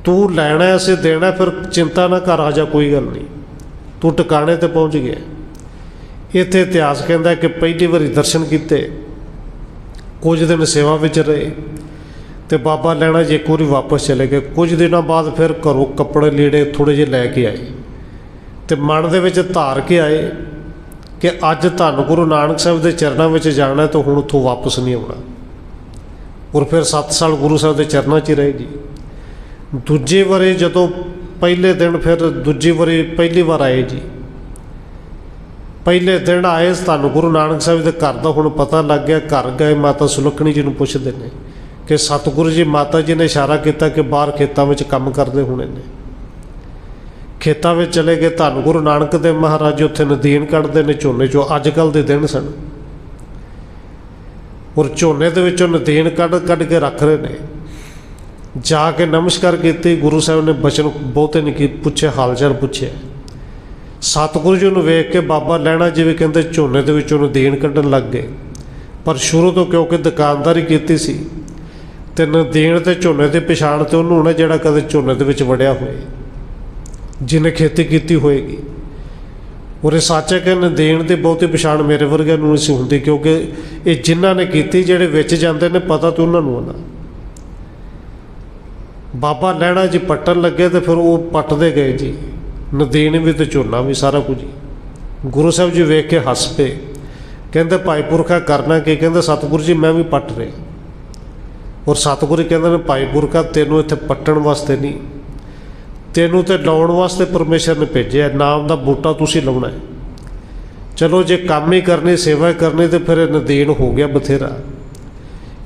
ਤੂੰ ਲੈਣਾ ਅਸੀਂ ਦੇਣਾ ਫਿਰ ਚਿੰਤਾ ਨਾ ਕਰ, ਆ ਜਾ, ਕੋਈ ਗੱਲ ਨਹੀਂ। ਤੂੰ ਟਿਕਾਣੇ ਤੇ ਪਹੁੰਚ ਗਿਆ। ਇੱਥੇ ਇਤਿਹਾਸ ਕਹਿੰਦਾ ਕਿ ਪਹਿਲੀ ਵਾਰੀ ਦਰਸ਼ਨ ਕੀਤੇ। ਕੁਝ ਦਿਨ ਸੇਵਾ ਵਿੱਚ ਰਹੇ। ਤੇ ਬਾਬਾ ਲੈਣਾ ਜੇ ਇੱਕ ਵਾਰੀ ਵਾਪਸ ਚਲੇ ਗਏ। ਕੁਝ ਦਿਨਾਂ ਬਾਅਦ ਫਿਰ ਘਰੋਂ ਕੱਪੜੇ ਲੀੜੇ ਥੋੜੇ ਜਿਹੇ ਲੈ ਕੇ ਆਏ ਤੇ ਮਨ ਦੇ ਵਿੱਚ ਧਾਰ ਕੇ ਆਏ ਕਿ ਅੱਜ ਧੰਨ ਗੁਰੂ ਨਾਨਕ ਸਾਹਿਬ ਦੇ ਚਰਨਾਂ ਵਿੱਚ ਜਾਣਾ ਤਾਂ ਹੁਣ ਉੱਥੋਂ ਵਾਪਸ ਨਹੀਂ ਆਉਣਾ। ਔਰ ਫਿਰ 7 ਸਾਲ ਗੁਰੂ ਸਾਹਿਬ ਦੇ ਚਰਨਾਂ 'ਚ ਹੀ ਰਹੇ ਜੀ। ਦੂਜੇ ਵਾਰੀ ਜਦੋਂ ਪਹਿਲੇ ਦਿਨ ਫਿਰ ਦੂਜੀ ਵਾਰੀ ਪਹਿਲੀ ਵਾਰ ਆਏ ਜੀ। ਪਹਿਲੇ ਦਿਨ ਆਏ ਤੁਹਾਨੂੰ ਗੁਰੂ ਨਾਨਕ ਸਾਹਿਬ ਦੇ ਘਰ ਦਾ ਹੁਣ ਪਤਾ ਲੱਗ ਗਿਆ, ਘਰ ਗਏ, ਮਾਤਾ ਸੁਲੱਖਣੀ ਜੀ ਨੂੰ ਪੁੱਛਦੇ ਨੇ ਕਿ ਸਤਿਗੁਰੂ ਜੀ ਮਾਤਾ ਜੀ ਨੇ ਇਸ਼ਾਰਾ ਕੀਤਾ ਕਿ ਬਾਹਰ ਖੇਤਾਂ ਵਿੱਚ ਕੰਮ ਕਰਦੇ ਹੋਣੇ ਨੇ। ਖੇਤਾਂ ਵਿੱਚ ਚਲੇ ਗਏ ਧੰਨ ਗੁਰੂ ਨਾਨਕ ਦੇਵ ਮਹਾਰਾਜ, ਉੱਥੇ ਨਦੀਨ ਕੱਢਦੇ ਨੇ ਝੋਨੇ ਚੋਂ, ਅੱਜ ਕੱਲ ਦੇ ਦਿਨ ਸਨ। ਔਰ ਝੋਨੇ ਦੇ ਵਿੱਚੋਂ ਨਦੀਨ ਕੱਢ ਕੱਢ ਕੇ ਰੱਖ ਰਹੇ ਨੇ। ਜਾ ਕੇ ਨਮਸਕਾਰ ਕੀਤੀ, ਗੁਰੂ ਸਾਹਿਬ ਨੇ ਬਚਨ ਬਹੁਤੇ ਨਹੀਂ ਕੀ ਪੁੱਛੇ ਹਾਲ ਚਾਲ ਪੁੱਛਿਆ। ਸਤਿਗੁਰੂ ਜੀ ਨੂੰ ਵੇਖ ਕੇ ਬਾਬਾ ਲੈਣਾ ਜਿਵੇਂ ਕਹਿੰਦੇ ਝੋਨੇ ਦੇ ਵਿੱਚੋਂ ਨਦੀਨ ਕੱਢਣ ਲੱਗ ਗਏ। ਪਰ ਸ਼ੁਰੂ ਤੋਂ ਕਿਉਂਕਿ ਦੁਕਾਨਦਾਰੀ ਕੀਤੀ ਸੀ ਤੇ ਨਦੀਨ ਤੇ ਝੋਨੇ ਦੀ ਪਛਾਣ ਤੇ ਉਹਨੂੰ ਨਾ ਜਿਹੜਾ ਕਦੇ ਝੋਨੇ ਦੇ ਵਿੱਚ ਵੜਿਆ ਹੋਏ ਜਿਹਨੇ ਖੇਤੀ ਕੀਤੀ ਹੋਏਗੀ। ਔਰ ਇਹ ਸੱਚ ਹੈ ਕਿ ਨਦੀਨ ਦੀ ਬਹੁਤੀ ਪਛਾਣ ਮੇਰੇ ਵਰਗਿਆਂ ਨੂੰ ਨਹੀਂ ਸੀ ਹੁੰਦੀ, ਕਿਉਂਕਿ ਇਹ ਜਿਨ੍ਹਾਂ ਨੇ ਕੀਤੀ, ਜਿਹੜੇ ਵਿੱਚ ਜਾਂਦੇ ਨੇ, ਪਤਾ ਤੇ ਉਹਨਾਂ ਨੂੰ ਨਾ। ਬਾਬਾ ਲੈਣਾ ਜੀ ਪੱਟਣ ਲੱਗੇ ਤੇ ਫਿਰ ਉਹ ਪੱਟਦੇ ਗਏ ਜੀ। ਨਦੀਨ ਵੀ ਤੇ ਝੋਨਾ ਵੀ ਸਾਰਾ ਕੁਝ ਗੁਰੂ ਸਾਹਿਬ ਜੀ ਵੇਖ ਕੇ ਹੱਸ ਪਏ। ਕਹਿੰਦੇ ਭਾਈ ਪੁਰਖਾ ਕਰਨਾ ਕੀ? ਕਹਿੰਦੇ ਸਤਿਗੁਰੂ ਜੀ, ਮੈਂ ਵੀ ਪੱਟ ਰਿਹਾ। ਔਰ ਸਤਿਗੁਰੂ ਕਹਿੰਦੇ ਨੇ, ਭਾਈ ਪੁਰਖਾ ਤੈਨੂੰ ਇੱਥੇ ਪੱਟਣ ਵਾਸਤੇ ਨਹੀਂ। ਤੈਨੂੰ ਤੇ ਲਾਉਣ ਵਾਸਤੇ ਪਰਮੇਸ਼ਰ ਨੇ ਭੇਜਿਆ ਨਾਮ ਦਾ ਬੂਟਾ ਤੁਸੀਂ ਲਾਉਣਾ ਹੈ। ਚਲੋ, ਜੇ ਕੰਮ ਹੀ ਕਰਨੀ, ਸੇਵਾ ਹੀ ਕਰਨੀ, ਤੇ ਫਿਰ ਇਹ ਨਦੀਨ ਹੋ ਗਿਆ ਬਥੇਰਾ।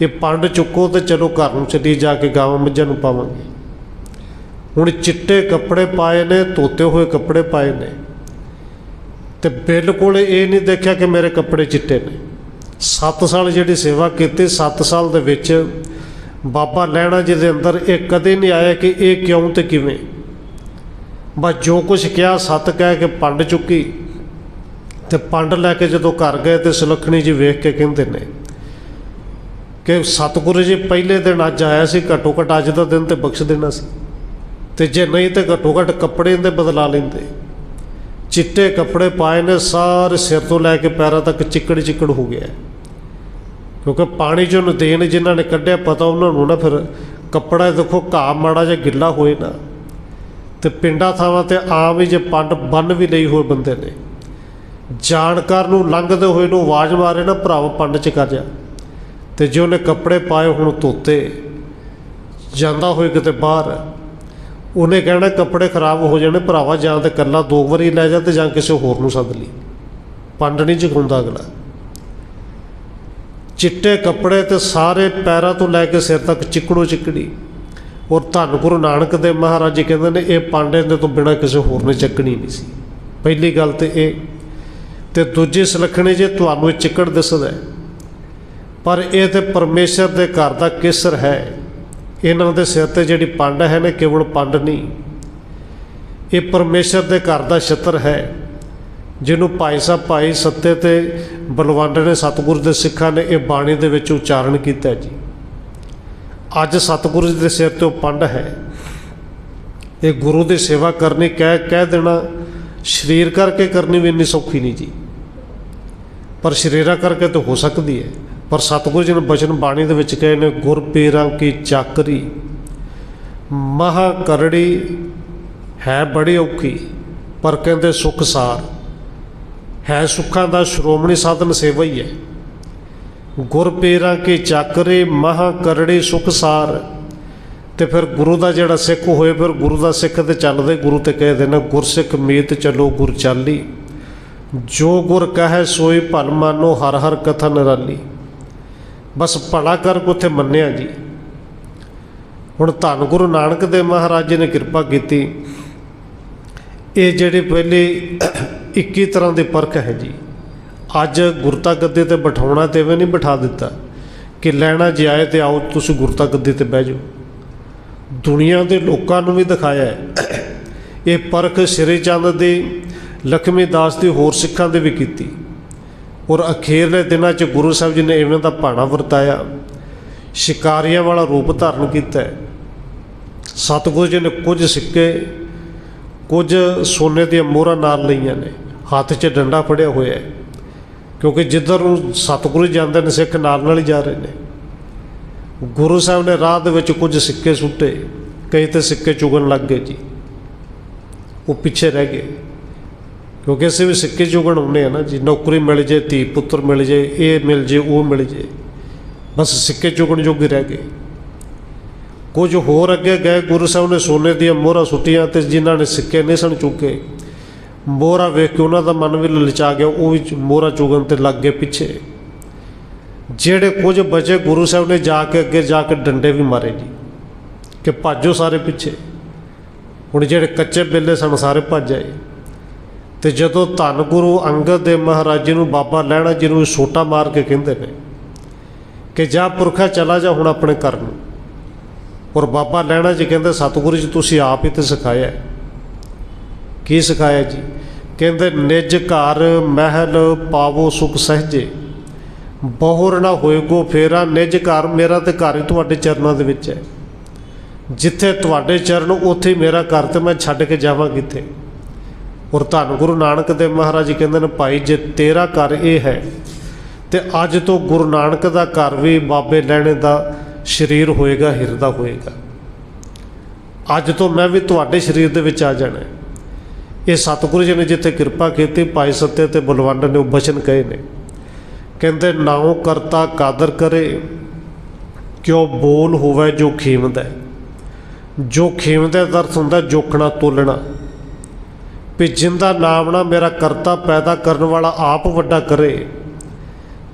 ਇਹ ਪੰਡ ਚੁੱਕੋ ਤੇ ਚਲੋ ਘਰ ਨੂੰ ਚੱਲੀ ਜਾ ਕੇ ਗਾਵਾਂ ਮੱਝਾਂ ਨੂੰ ਪਾਵਾਂਗੇ। ਹੁਣ ਚਿੱਟੇ ਕੱਪੜੇ ਪਾਏ ਨੇ, ਧੋਤੇ ਹੋਏ ਕੱਪੜੇ ਪਾਏ ਨੇ। ਤੇ ਬਿਲਕੁਲ ਇਹ ਨਹੀਂ ਦੇਖਿਆ ਕਿ ਮੇਰੇ ਕੱਪੜੇ ਚਿੱਟੇ ਨੇ। 7 ਸਾਲ ਜਿਹੜੀ ਸੇਵਾ ਕੀਤੀ 7 ਸਾਲ ਦੇ ਵਿੱਚ ਬਾਬਾ ਲੈਣਾ ਜੀ ਦੇ ਅੰਦਰ ਇਹ ਕਦੇ ਨਹੀਂ ਆਇਆ ਕਿ ਇਹ ਕਿਉਂ ਤੇ ਕਿਵੇਂ। ਬਸ ਜੋ ਕੁਝ ਕਿਹਾ, ਸੱਤ ਕਹਿ ਕੇ ਪੰਡ ਚੁੱਕੀ ਤੇ ਪੰਡ ਲੈ ਕੇ ਜਦੋਂ ਘਰ ਗਏ ਤੇ ਸੁਲੱਖਣੀ ਜੀ ਵੇਖ ਕੇ ਕਹਿੰਦੇ ਨੇ ਕਿ ਸਤਿਗੁਰੂ ਜੀ ਪਹਿਲੇ ਦਿਨ ਅੱਜ ਆਇਆ ਸੀ, ਘੱਟੋ ਘੱਟ ਅੱਜ ਦਾ ਦਿਨ ਤੇ ਬਖਸ਼ ਦੇਣਾ ਸੀ। ਤੇ ਜੇ ਨਹੀਂ ਤੇ ਘੱਟੋ ਘੱਟ ਕੱਪੜੇ ਦੇ ਬਦਲਾ ਲੈਂਦੇ। ਚਿੱਟੇ ਕੱਪੜੇ ਪਾਏ ਨੇ, ਸਾਰੇ ਸਿਰ ਤੋਂ ਲੈ ਕੇ ਪੈਰਾਂ ਤੱਕ ਚਿੱਕੜ ਚਿੱਕੜ ਹੋ ਗਿਆ। ਕਿਉਂਕਿ ਪਾਣੀ ਚੋਂ ਨਦੀਨ ਜਿਨ੍ਹਾਂ ਨੇ ਕੱਢਿਆ, ਪਤਾ ਉਹਨਾਂ ਨੂੰ ਨਾ ਫਿਰ ਕੱਪੜਾ ਦੇਖੋ ਘਾਹ ਮਾੜਾ ਜਿਹਾ ਗਿੱਲਾ ਹੋਏ ਨਾ। ਤੇ ਪਿੰਡਾਂ ਥਾਵਾਂ ਤੇ ਆਮ ਹੀ ਜੇ ਪੰਡ ਬੰਨ ਵੀ ਲਈ ਹੋਏ ਬੰਦੇ ਨੇ। ਜਾਣਕਾਰ ਨੂੰ ਲੰਘਦੇ ਹੋਏ ਨੂੰ ਆਵਾਜ਼ ਮਾਰੇ ਨਾ ਭਰਾਵਾ ਪੰਡ ਚ ਕਰ ਜਾ। ਤੇ ਜੇ ਉਹਨੇ ਕੱਪੜੇ ਪਾਏ, ਹੁਣ ਧੋਤੇ, ਜਾਂਦਾ ਹੋਏ ਕਿਤੇ ਬਾਹਰ, ਉਹਨੇ ਕਹਿਣਾ ਕੱਪੜੇ ਖਰਾਬ ਹੋ ਜਾਣੇ, ਭਰਾਵਾ ਜਾਂ ਤੇ ਕੱਲਾ ਦੋ ਵਾਰੀ ਲੈ ਜਾ ਤੇ ਜਾਂ ਕਿਸੇ ਹੋਰ ਨੂੰ ਸੱਦ ਲਈ। ਪੰਡ ਨਹੀਂ ਜਗਾਉਂਦਾ ਅਗਲਾ। ਚਿੱਟੇ ਕੱਪੜੇ ਤੇ ਸਾਰੇ ਪੈਰਾਂ ਤੋਂ ਲੈ ਕੇ ਸਿਰ ਤੱਕ ਚਿੱਕੜੋ ਚਿੱਕੜੀ। ਔਰ ਧੰਨ ਗੁਰੂ ਨਾਨਕ ਦੇਵ ਮਹਾਰਾਜ ਜੀ ਕਹਿੰਦੇ ਨੇ, ਇਹ ਪਾਂਡੇ ਦੇ ਤੋਂ ਬਿਨਾ ਕਿਸੇ ਹੋਰ ਨੇ ਚੱਕਣੀ ਨਹੀਂ ਸੀ। ਪਹਿਲੀ ਗੱਲ ਤੇ ਇਹ, ਤੇ ਦੂਜੀ ਸੁਲੱਖਣੀ ਜੇ ਤੁਹਾਨੂੰ ਇਹ ਚਿੱਕੜ ਦਿਸਦਾ ਪਰ ਇਹ ਤੇ ਪਰਮੇਸ਼ਰ ਦੇ ਘਰ ਦਾ ਕੇਸਰ ਹੈ। ਇਹਨਾਂ ਦੇ ਸਿਰ ਤੇ ਜਿਹੜੀ ਪੰਡ ਹੈ ਨੇ ਕੇਵਲ ਪੰਡ ਨਹੀਂ। ਇਹ ਪਰਮੇਸ਼ਰ ਦੇ ਘਰ ਦਾ ਛਤਰ ਹੈ। ਜਿਹਨੂੰ ਭਾਈ ਸਾਹਿਬ, ਭਾਈ ਸੱਤੇ ਤੇ ਬਲਵੰਡ ਨੇ ਸਤਿਗੁਰੂ ਦੇ ਸਿੱਖਾਂ ਨੇ ਇਹ ਬਾਣੀ ਦੇ ਵਿੱਚ ਉਚਾਰਨ ਕੀਤਾ ਜੀ। ਅੱਜ ਸਤਿਗੁਰੂ ਜੀ ਦੇ ਸਿਰ ਤੇ ਉਹ ਪੰਡ ਹੈ। ਇਹ ਗੁਰੂ ਦੀ ਸੇਵਾ ਕਰਨੀ, ਕਹਿ ਕਹਿ ਦੇਣਾ, ਸਰੀਰ ਕਰਕੇ ਕਰਨੀ ਵੀ ਇੰਨੀ ਸੌਖੀ ਨਹੀਂ ਜੀ। ਪਰ ਸਰੀਰਾ ਕਰਕੇ ਤਾਂ ਹੋ ਸਕਦੀ ਹੈ। ਪਰ ਸਤਿਗੁਰੂ ਜੀ ਨੇ ਬਚਨ ਬਾਣੀ ਦੇ ਵਿੱਚ ਕਹੇ ਨੇ, ਗੁਰ ਪੀਰਾਂ ਕੀ ਚਾਕਰੀ, ਮਹਾ ਕਰੜੀ ਹੈ ਬੜੀ ਔਖੀ, ਪਰ ਕਹਿੰਦੇ ਸੁਖ ਸਾਰ। ਹੈ ਸੁੱਖਾਂ ਦਾ ਸ਼੍ਰੋਮਣੀ ਸਾਧਨ ਸੇਵਾ ਹੀ ਹੈ। ਗੁਰ ਪੇਰਾਂ ਕੀ ਚਾਕਰੀ ਮਹਾ ਕਰੜੇ ਸੁਖ ਸਾਰ। ਤੇ ਫਿਰ ਗੁਰੂ ਦਾ ਜਿਹੜਾ ਸਿੱਖ ਹੋਏ, ਫਿਰ ਗੁਰੂ ਦਾ ਸਿੱਖ ਤੇ ਚੱਲਦੇ, ਗੁਰੂ ਤੇ ਕਹਿ ਦੇਣਾ, ਗੁਰਸਿੱਖ ਮੀਤ ਚਲੋ ਗੁਰ ਚਾਲੀ। ਜੋ ਗੁਰ ਕਹੈ ਸੋਈ ਭਲ ਮਾਨੋ, ਹਰ ਹਰ ਕਥਾ ਨਿਰਾਲੀ ਬਸ ਭਲਾ ਕਰ ਕੋ ਮੰਨਿਆ ਜੀ। ਹੁਣ ਧੰਨ ਗੁਰੂ ਨਾਨਕ ਦੇਵ ਮਹਾਰਾਜ ਜੀ ਨੇ ਕਿਰਪਾ ਕੀਤੀ। ਇਹ ਜਿਹੜੇ ਪਹਿਲੇ 21 ਤਰ੍ਹਾਂ ਦੇ ਪਰਖ ਹੈ ਜੀ। ਅੱਜ ਗੁਰਤਾ ਗੱਦੇ ਤੇ ਬਿਠਾਉਣਾ ਤੇ ਵੀ ਨਹੀਂ ਬਿਠਾ ਦਿੱਤਾ ਕਿ ਲੈਣਾ ਜੇ ਆਏ ਤੇ ਆਓ, ਤੁਸੀਂ ਗੁਰਤਾ ਗੱਦੇ ਤੇ ਬਹਿ ਜਾਓ। ਦੁਨੀਆ ਦੇ ਲੋਕਾਂ ਨੂੰ ਵੀ ਦਿਖਾਇਆ ਹੈ। ਇਹ ਪਰਖ ਸ੍ਰੀ ਚੰਦ ਦੀ, ਲਖਮੀ ਦਾਸ ਦੀ ਹੋਰ ਸਿੱਖਾਂ ਦੇ ਵੀ ਕੀਤੀ। ਔਰ ਅਖੀਰਲੇ ਦਿਨਾਂ 'ਚ ਗੁਰੂ ਸਾਹਿਬ ਜੀ ਨੇ ਇਵੇਂ ਦਾ ਭਾਣਾ ਵਰਤਾਇਆ। ਸ਼ਿਕਾਰੀਆਂ ਵਾਲਾ ਰੂਪ ਧਾਰਨ ਕੀਤਾ ਹੈ। ਸਤਿਗੁਰੂ ਜੀ ਨੇ ਕੁਝ ਸਿੱਕੇ, ਕੁਝ ਸੋਨੇ ਦੀਆਂ ਮੋਹਰਾਂ ਨਾਲ ਲਈਆਂ ਨੇ। ਹੱਥ 'ਚ ਡੰਡਾ ਫੜਿਆ ਹੋਇਆ ਹੈ। ਕਿਉਂਕਿ ਜਿੱਧਰ ਨੂੰ ਸਤਿਗੁਰੂ ਜਾਂਦੇ ਨੇ, ਸਿੱਖ ਨਾਲ ਨਾਲ ਹੀ ਜਾ ਰਹੇ ਨੇ। ਗੁਰੂ ਸਾਹਿਬ ਨੇ ਰਾਹ ਦੇ ਵਿੱਚ ਕੁਝ ਸਿੱਕੇ ਸੁੱਟੇ, ਕਈ ਤੇ ਸਿੱਕੇ ਚੁਗਣ ਲੱਗ ਗਏ ਜੀ। ਉਹ ਪਿੱਛੇ ਰਹਿ ਗਏ। ਕਿਉਂਕਿ ਅਸੀਂ ਵੀ ਸਿੱਕੇ ਚੁਗਣ ਹੁੰਦੇ ਆ ਨਾ ਜੀ, ਨੌਕਰੀ ਮਿਲ ਜੇ, ਧੀ ਪੁੱਤਰ ਮਿਲ ਜੇ, ਇਹ ਮਿਲ ਜੇ, ਉਹ ਮਿਲ ਜੇ। ਬਸ ਸਿੱਕੇ ਚੁਗਣ ਜੋਗੇ ਰਹਿ ਗਏ। ਕੁਝ ਹੋਰ ਅੱਗੇ ਗਏ, ਗੁਰੂ ਸਾਹਿਬ ਨੇ ਸੋਨੇ ਦੀਆਂ ਮੋਹਰਾਂ ਸੁੱਟੀਆਂ ਤੇ ਜਿਨ੍ਹਾਂ ਨੇ ਸਿੱਕੇ ਨਹੀਂ ਸਨ ਚੁੱਕੇ। ਮੋਹਰਾ ਵੇਖ ਕੇ ਉਹਨਾਂ ਦਾ ਮਨ ਵੀ ਲਲਚਾ ਗਿਆ, ਉਹ ਵੀ ਮੋਹਰਾ ਚੁਗਣ ਤੇ ਲੱਗ ਗਏ ਪਿੱਛੇ। ਜਿਹੜੇ ਕੁਝ ਬਚੇ ਗੁਰੂ ਸਾਹਿਬ ਨੇ ਜਾ ਕੇ ਅੱਗੇ ਜਾ ਕੇ ਡੰਡੇ ਵੀ ਮਾਰੇ ਜੀ, ਕਿ ਭੱਜੋ ਸਾਰੇ ਪਿੱਛੇ। ਹੁਣ ਜਿਹੜੇ ਕੱਚੇ ਬੇਲੇ ਸਨ, ਸਾਰੇ ਭੱਜ ਆਏ। ਤੇ ਜਦੋਂ ਧੰਨ ਗੁਰੂ ਅੰਗਦ ਦੇ ਮਹਾਰਾਜ ਜੀ ਨੂੰ ਬਾਬਾ ਲਹਿਣਾ ਜੀ ਨੂੰ ਛੋਟਾ ਮਾਰ ਕੇ ਕਹਿੰਦੇ ਨੇ ਕਿ ਜਾ ਪੁਰਖਾ ਚਲਾ ਜਾ ਹੁਣ ਆਪਣੇ ਘਰ ਨੂੰ। ਔਰ ਬਾਬਾ ਲਹਿਣਾ ਜੀ ਕਹਿੰਦੇ, ਸਤਿਗੁਰੂ ਜੀ, ਤੁਸੀਂ ਆਪ ਹੀ ਤੇ ਸਿਖਾਇਆ ਕੀ ਸਿਖਾਇਆ ਜੀ? ਕਹਿੰਦੇ, ਨਿਜ ਘਰ ਮਹਿਲ ਪਾਵੋ ਸੁਖ ਸਹਜੇ। ਬਹੁਰ ਨਾ ਹੋਏਗੋ ਫੇਰਾ, ਨਿਜ ਘਰ ਮੇਰਾ ਤੇ ਘਰ ਹੀ ਤੁਹਾਡੇ ਚਰਨਾਂ ਦੇ ਵਿੱਚ ਹੈ। ਜਿੱਥੇ ਤੁਹਾਡੇ ਚਰਨ, ਉੱਥੇ ਹੀ ਮੇਰਾ ਘਰ ਤੇ ਮੈਂ ਛੱਡ ਕੇ ਜਾਵਾਂ ਕਿੱਥੇ? ਔਰ ਧੰਨ ਗੁਰੂ ਨਾਨਕ ਦੇਵ ਮਹਾਰਾਜ ਜੀ ਕਹਿੰਦੇ ਨੇ, ਭਾਈ, ਜੇ ਤੇਰਾ ਘਰ ਇਹ ਹੈ, ਤੇ ਅੱਜ ਤੋਂ ਗੁਰੂ ਨਾਨਕ ਦਾ ਘਰ ਵੀ ਬਾਬੇ ਲੈਣੇ ਦਾ ਸਰੀਰ ਹੋਏਗਾ, ਹਿਰਦਾ ਹੋਏਗਾ। ਅੱਜ ਤੋਂ ਮੈਂ ਵੀ ਤੁਹਾਡੇ ਸਰੀਰ ਦੇ ਵਿੱਚ ਆ ਜਾਣਾ ਇਹ ਸਤਿਗੁਰੂ ਜੀ ਨੇ ਜਿੱਥੇ ਕਿਰਪਾ ਕੀਤੀ, ਭਾਈ ਸੱਤੇ ਤੇ ਬਲਵੰਡ ਨੇ ਉਹ ਬਚਨ ਕਹੇ ਨੇ। ਕਹਿੰਦੇ, ਨਾਉ ਕਰਤਾ ਕਾਦਰ ਕਰੇ, ਕਿਉ ਬੋਲ ਹੋਵੇ ਜੋ ਖੀਮਦਾ। ਜੋ ਖੀਮਦਾ ਦਾ ਅਰਥ ਹੁੰਦਾ ਜੋਖਣਾ, ਤੋਲਣਾ। ਵੀ ਜਿੰਦਾ ਨਾਮ ਨਾ ਮੇਰਾ ਕਰਤਾ ਪੈਦਾ ਕਰਨ ਵਾਲਾ ਆਪ ਵੱਡਾ ਕਰੇ।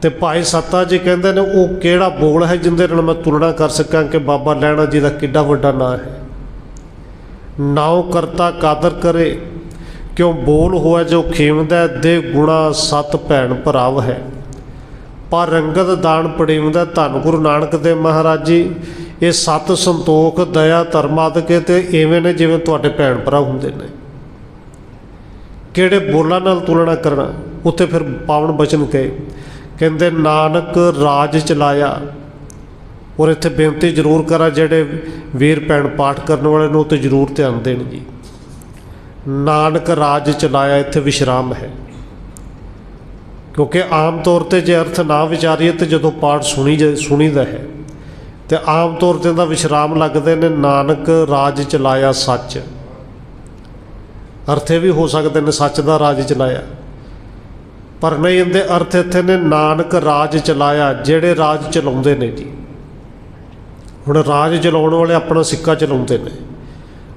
ਤੇ ਭਾਈ ਸੱਤਾ ਜੀ ਕਹਿੰਦੇ ਨੇ, ਉਹ ਕਿਹੜਾ ਬੋਲ ਹੈ ਜਿੰਦੇ ਨਾਲ ਮੈਂ ਤੁਲਨਾ ਕਰ ਸਕਾਂ ਕਿ ਬਾਬਾ ਲੈਣਾ ਜੀ ਦਾ ਕਿੱਡਾ ਵੱਡਾ ਨਾਂ ਹੈ। ਨਾਉ ਕਰਤਾ ਕਾਦਰ ਕਰੇ ਕਿਉ ਬੋਲ ਹੋਇਆ ਜੋ ਖੇਮਦਾ ਦੇ ਗੁਣਾ ਸਤ ਭੈਣ ਭਰਾਵ ਹੈ। ਪਰ ਰੰਗਤ ਦਾਨ ਪੜੀਵਦਾ ਧੰਨ ਗੁਰੂ ਨਾਨਕ ਦੇਵ ਮਹਾਰਾਜ ਜੀ, ਇਹ ਸਤ ਸੰਤੋਖ, ਦਇਆ, ਧਰਮ ਆਦਿ ਤੇ ਐਵੇਂ ਨੇ ਜਿਵੇਂ ਤੁਹਾਡੇ ਭੈਣ ਭਰਾ ਹੁੰਦੇ ਨੇ। ਕਿਹੜੇ ਬੋਲਾਂ ਨਾਲ ਤੁਲਨਾ ਕਰਨਾ? ਉੱਥੇ ਫਿਰ ਪਾਵਨ ਬਚਨ ਕਹੇ, ਕਹਿੰਦੇ, ਨਾਨਕ ਰਾਜ ਚਲਾਇਆ। ਔਰ ਇੱਥੇ ਬੇਨਤੀ ਜ਼ਰੂਰ ਕਰਾਂ, ਜਿਹੜੇ ਵੀਰ ਭੈਣ ਪਾਠ ਕਰਨ ਵਾਲੇ ਨੂੰ ਤੇ ਜ਼ਰੂਰ ਧਿਆਨ ਦੇਣ ਜੀ ਨਾਨਕ ਰਾਜ ਚਲਾਇਆ ਇੱਥੇ ਵਿਸ਼ਰਾਮ ਹੈ। ਕਿਉਂਕਿ ਆਮ ਤੌਰ ਤੇ ਜੇ ਅਰਥ ਨਾ ਵਿਚਾਰੀਏ ਤੇ ਜਦੋਂ ਪਾਠ ਸੁਣੀ ਸੁਣੀਦਾ ਹੈ, ਤੇ ਆਮ ਤੌਰ ਤੇ ਇਹਦਾ ਵਿਸ਼ਰਾਮ ਲੱਗਦੇ ਨੇ, ਨਾਨਕ ਰਾਜ ਚਲਾਇਆ ਸੱਚ। ਅਰਥੇ ਵੀ ਹੋ ਸਕਦੇ ਨੇ, ਸੱਚ ਦਾ ਰਾਜ ਚਲਾਇਆ ਪਰ ਨਹੀਂ, ਇਹਦੇ ਅਰਥ ਇੱਥੇ ਨੇ, ਨਾਨਕ ਰਾਜ ਚਲਾਇਆ ਜਿਹੜੇ ਰਾਜ ਚਲਾਉਂਦੇ ਨੇ ਜੀ। ਹੁਣ ਰਾਜ ਚਲਾਉਣ ਵਾਲੇ ਆਪਣਾ ਸਿੱਕਾ ਚਲਾਉਂਦੇ ਨੇ।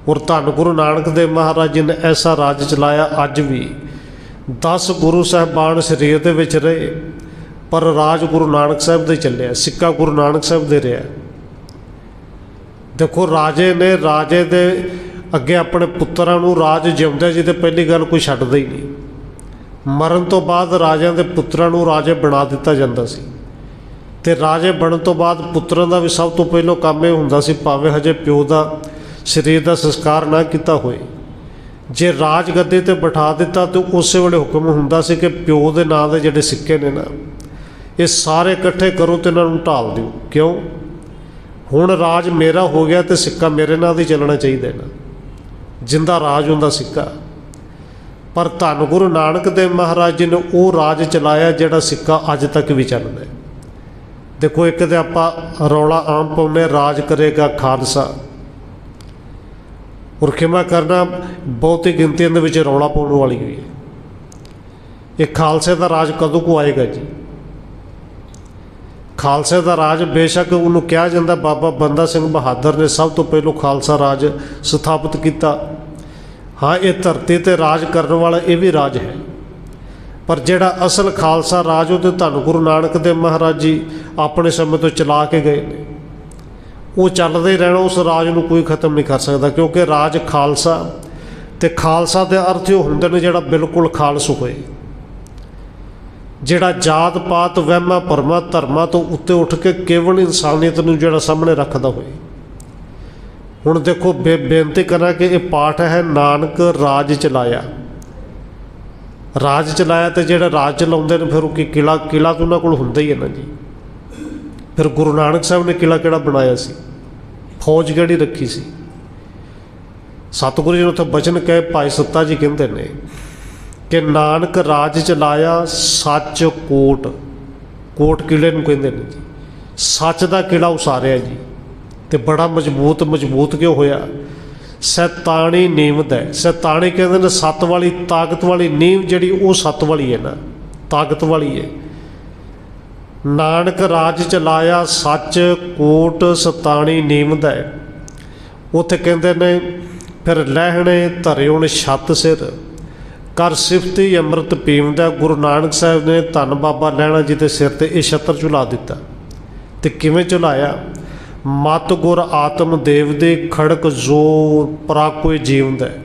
ਔਰ ਧੰਨ ਗੁਰੂ ਨਾਨਕ ਦੇਵ ਮਹਾਰਾਜ ਜੀ ਨੇ ਐਸਾ ਰਾਜ ਚਲਾਇਆ, ਅੱਜ ਵੀ। 10 ਗੁਰੂ ਸਾਹਿਬਾਨ ਸਰੀਰ ਦੇ ਵਿੱਚ ਰਹੇ, ਪਰ ਰਾਜ ਗੁਰੂ ਨਾਨਕ ਸਾਹਿਬ ਦੇ ਚੱਲਿਆ, ਸਿੱਕਾ ਗੁਰੂ ਨਾਨਕ ਸਾਹਿਬ ਦੇ ਰਿਹਾ। ਦੇਖੋ, ਰਾਜੇ ਨੇ ਰਾਜੇ ਦੇ ਅੱਗੇ ਆਪਣੇ ਪੁੱਤਰਾਂ ਨੂੰ ਰਾਜ ਜਿਉਂਦਿਆਂ ਜੀ ਤੇ ਪਹਿਲੀ ਗੱਲ ਕੋਈ ਛੱਡਦਾ ਹੀ ਨਹੀਂ। ਮਰਨ ਤੋਂ ਬਾਅਦ ਰਾਜਿਆਂ ਦੇ ਪੁੱਤਰਾਂ ਨੂੰ ਰਾਜੇ ਬਣਾ ਦਿੱਤਾ ਜਾਂਦਾ ਸੀ। ਤੇ ਰਾਜੇ ਬਣਨ ਤੋਂ ਬਾਅਦ ਪੁੱਤਰਾਂ ਦਾ ਵੀ ਸਭ ਤੋਂ ਪਹਿਲਾਂ ਕੰਮ ਇਹ ਹੁੰਦਾ ਸੀ, ਭਾਵੇਂ ਹਜੇ ਪਿਓ ਦਾ ਸਰੀਰ ਦਾ ਸੰਸਕਾਰ ਨਾ ਕੀਤਾ ਹੋਏ। ਜੇ ਰਾਜ ਗੱਦੇ ਤੇ ਬਿਠਾ ਦਿੱਤਾ ਤੇ ਉਸੇ ਵੇਲੇ ਹੁਕਮ ਹੁੰਦਾ ਸੀ ਕਿ ਪਿਓ ਦੇ ਨਾਂ ਦੇ ਜਿਹੜੇ ਸਿੱਕੇ ਨੇ ਨਾ, ਇਹ ਸਾਰੇ ਇਕੱਠੇ ਕਰੋ ਤੇ ਇਹਨਾਂ ਨੂੰ ਢਾਲ ਦਿਓ। ਕਿਉਂ? ਹੁਣ ਰਾਜ ਮੇਰਾ ਹੋ ਗਿਆ ਤੇ ਸਿੱਕਾ ਮੇਰੇ ਨਾਂ ਦੀ ਚੱਲਣਾ ਚਾਹੀਦਾ ਨਾ। ਜਿੰਦਾ ਰਾਜ ਹੁੰਦਾ ਸਿੱਕਾ। ਪਰ ਧੰਨ ਗੁਰੂ ਨਾਨਕ ਦੇਵ ਮਹਾਰਾਜ ਜੀ ਨੇ ਉਹ ਰਾਜ ਚਲਾਇਆ ਜਿਹੜਾ ਸਿੱਕਾ ਅੱਜ ਤੱਕ ਵੀ ਚੱਲਦਾ ਦੇਖੋ, ਇੱਕ ਤੇ ਆਪਾਂ ਰੌਲਾ ਆਮ ਪਾਉਂਦੇ ਰਾਜ ਕਰੇਗਾ ਖਾਲਸਾ। ਔਰ ਖਿਮਾ ਕਰਨਾ ਬਹੁਤੀ ਗਿਣਤੀਆਂ ਦੇ ਵਿੱਚ ਰੌਲਾ ਪਾਉਣ ਵਾਲੀ ਹੋਈ ਹੈ। ਇਹ ਖਾਲਸੇ ਦਾ ਰਾਜ ਕਦੋਂ ਕੋ ਆਏਗਾ ਜੀ? ਖਾਲਸੇ ਦਾ ਰਾਜ ਬੇਸ਼ੱਕ ਉਹਨੂੰ ਕਿਹਾ ਜਾਂਦਾ ਬਾਬਾ ਬੰਦਾ ਸਿੰਘ ਬਹਾਦਰ ਨੇ ਸਭ ਤੋਂ ਪਹਿਲਾਂ ਖਾਲਸਾ ਰਾਜ ਸਥਾਪਿਤ ਕੀਤਾ। ਹਾਂ, ਇਹ ਧਰਤੀ ਤੇ ਰਾਜ ਕਰਨ ਵਾਲਾ ਇਹ ਵੀ ਰਾਜ ਹੈ। ਪਰ ਜਿਹੜਾ ਅਸਲ ਖਾਲਸਾ ਰਾਜ ਉਹ ਤੇ ਧੰਨ ਗੁਰੂ ਨਾਨਕ ਦੇਵ ਮਹਾਰਾਜ ਜੀ ਆਪਣੇ ਸਮੇਂ ਤੋਂ ਚਲਾ ਕੇ ਗਏ ਨੇ। ਉਹ ਚੱਲਦੇ ਹੀ ਰਹਿਣਾ, ਉਸ ਰਾਜ ਨੂੰ ਕੋਈ ਖਤਮ ਨਹੀਂ ਕਰ ਸਕਦਾ, ਕਿਉਂਕਿ ਰਾਜ ਖਾਲਸਾ ਤੇ ਖਾਲਸਾ ਦੇ ਅਰਥ ਉਹ ਹੁੰਦੇ ਨੇ ਜਿਹੜਾ ਬਿਲਕੁਲ ਖਾਲਸ ਹੋਏ। ਜਿਹੜਾ ਜਾਤ ਪਾਤ, ਵਹਿਮਾਂ, ਭਰਮਾਂ, ਧਰਮਾਂ ਤੋਂ ਉੱਤੇ ਉੱਠ ਕੇ ਕੇਵਲ ਇਨਸਾਨੀਅਤ ਨੂੰ ਜਿਹੜਾ ਸਾਹਮਣੇ ਰੱਖਦਾ ਹੋਏ। ਹੁਣ ਦੇਖੋ, ਬੇ- ਬੇਨਤੀ ਕਰਾਂ ਕਿ ਇਹ ਪਾਠ ਹੈ, ਨਾਨਕ ਰਾਜ ਚਲਾਇਆ। ਰਾਜ ਚਲਾਇਆ ਤੇ ਜਿਹੜਾ ਰਾਜ ਚਲਾਉਂਦੇ ਨੇ, ਫਿਰ ਉਹ ਕਿ ਕਿਲਾ ਕਿਲਾ ਤਾਂ ਉਹਨਾਂ ਕੋਲ ਹੁੰਦਾ ਹੀ ਹੈ ਨਾ ਜੀ। ਫਿਰ ਗੁਰੂ ਨਾਨਕ ਸਾਹਿਬ ਨੇ ਕਿਲਾ ਕਿਹੜਾ ਬਣਾਇਆ ਸੀ? ਫੌਜ ਕਿਹੜੀ ਰੱਖੀ ਸੀ? ਸਤਿਗੁਰੂ ਜੀ ਨੂੰ ਉੱਥੇ ਬਚਨ ਕਹੇ, ਭਾਈ ਸੱਤਾ ਜੀ, ਕਹਿੰਦੇ ਨੇ ਕਿ ਨਾਨਕ ਰਾਜ ਚਲਾਇਆ ਸੱਚ ਕੋਟ। ਕੋਟ ਕਿਲੇ ਨੂੰ ਕਹਿੰਦੇ ਨੇ ਜੀ? ਸੱਚ ਦਾ ਕਿਲਾ ਉਸਾਰਿਆ ਜੀ ਤੇ ਬੜਾ ਮਜ਼ਬੂਤ ਮਜ਼ਬੂਤ ਕਿਉਂ ਹੋਇਆ? ਸੈਤਾਣੀ ਨੀਮਤ ਹੈ। ਸੈਤਾਣੀ ਕਹਿੰਦੇ ਨੇ ਸੱਤ ਵਾਲੀ ਤਾਕਤ ਵਾਲੀ ਨੀਮ ਜਿਹੜੀ ਉਹ ਸੱਤ ਵਾਲੀ ਹੈ ਨਾ, ਤਾਕਤ ਵਾਲੀ ਹੈ। ਨਾਨਕ ਰਾਜ ਚਲਾਇਆ ਸੱਚ ਕੋਟ ਸਤਾਣੀ ਨੀਮਦਾ ਹੈ। ਉੱਥੇ ਕਹਿੰਦੇ ਨੇ, ਫਿਰ ਲਹਿਣੇ ਧਰਿਉਣ ਛੱਤ ਸਿਰ। ਕਰ ਸਿਫਤੀ ਅੰਮ੍ਰਿਤ ਪੀਵਦਾ ਗੁਰੂ ਨਾਨਕ ਸਾਹਿਬ ਨੇ ਧੰਨ ਬਾਬਾ ਲਹਿਣਾ ਜੀ ਦੇ ਸਿਰ ਤੇ ਇਹ ਛੱਤਰ ਝੁਲਾ ਦਿੱਤਾ ਤੇ ਕਿਵੇਂ ਝੁਲਾਇਆ? ਮਤ ਗੁਰ ਆਤਮ ਦੇਵ ਦੇ ਖੜਕ ਜ਼ੋਰ ਪਰਾ ਕੋਈ ਜੀਵਦਾ ਹੈ।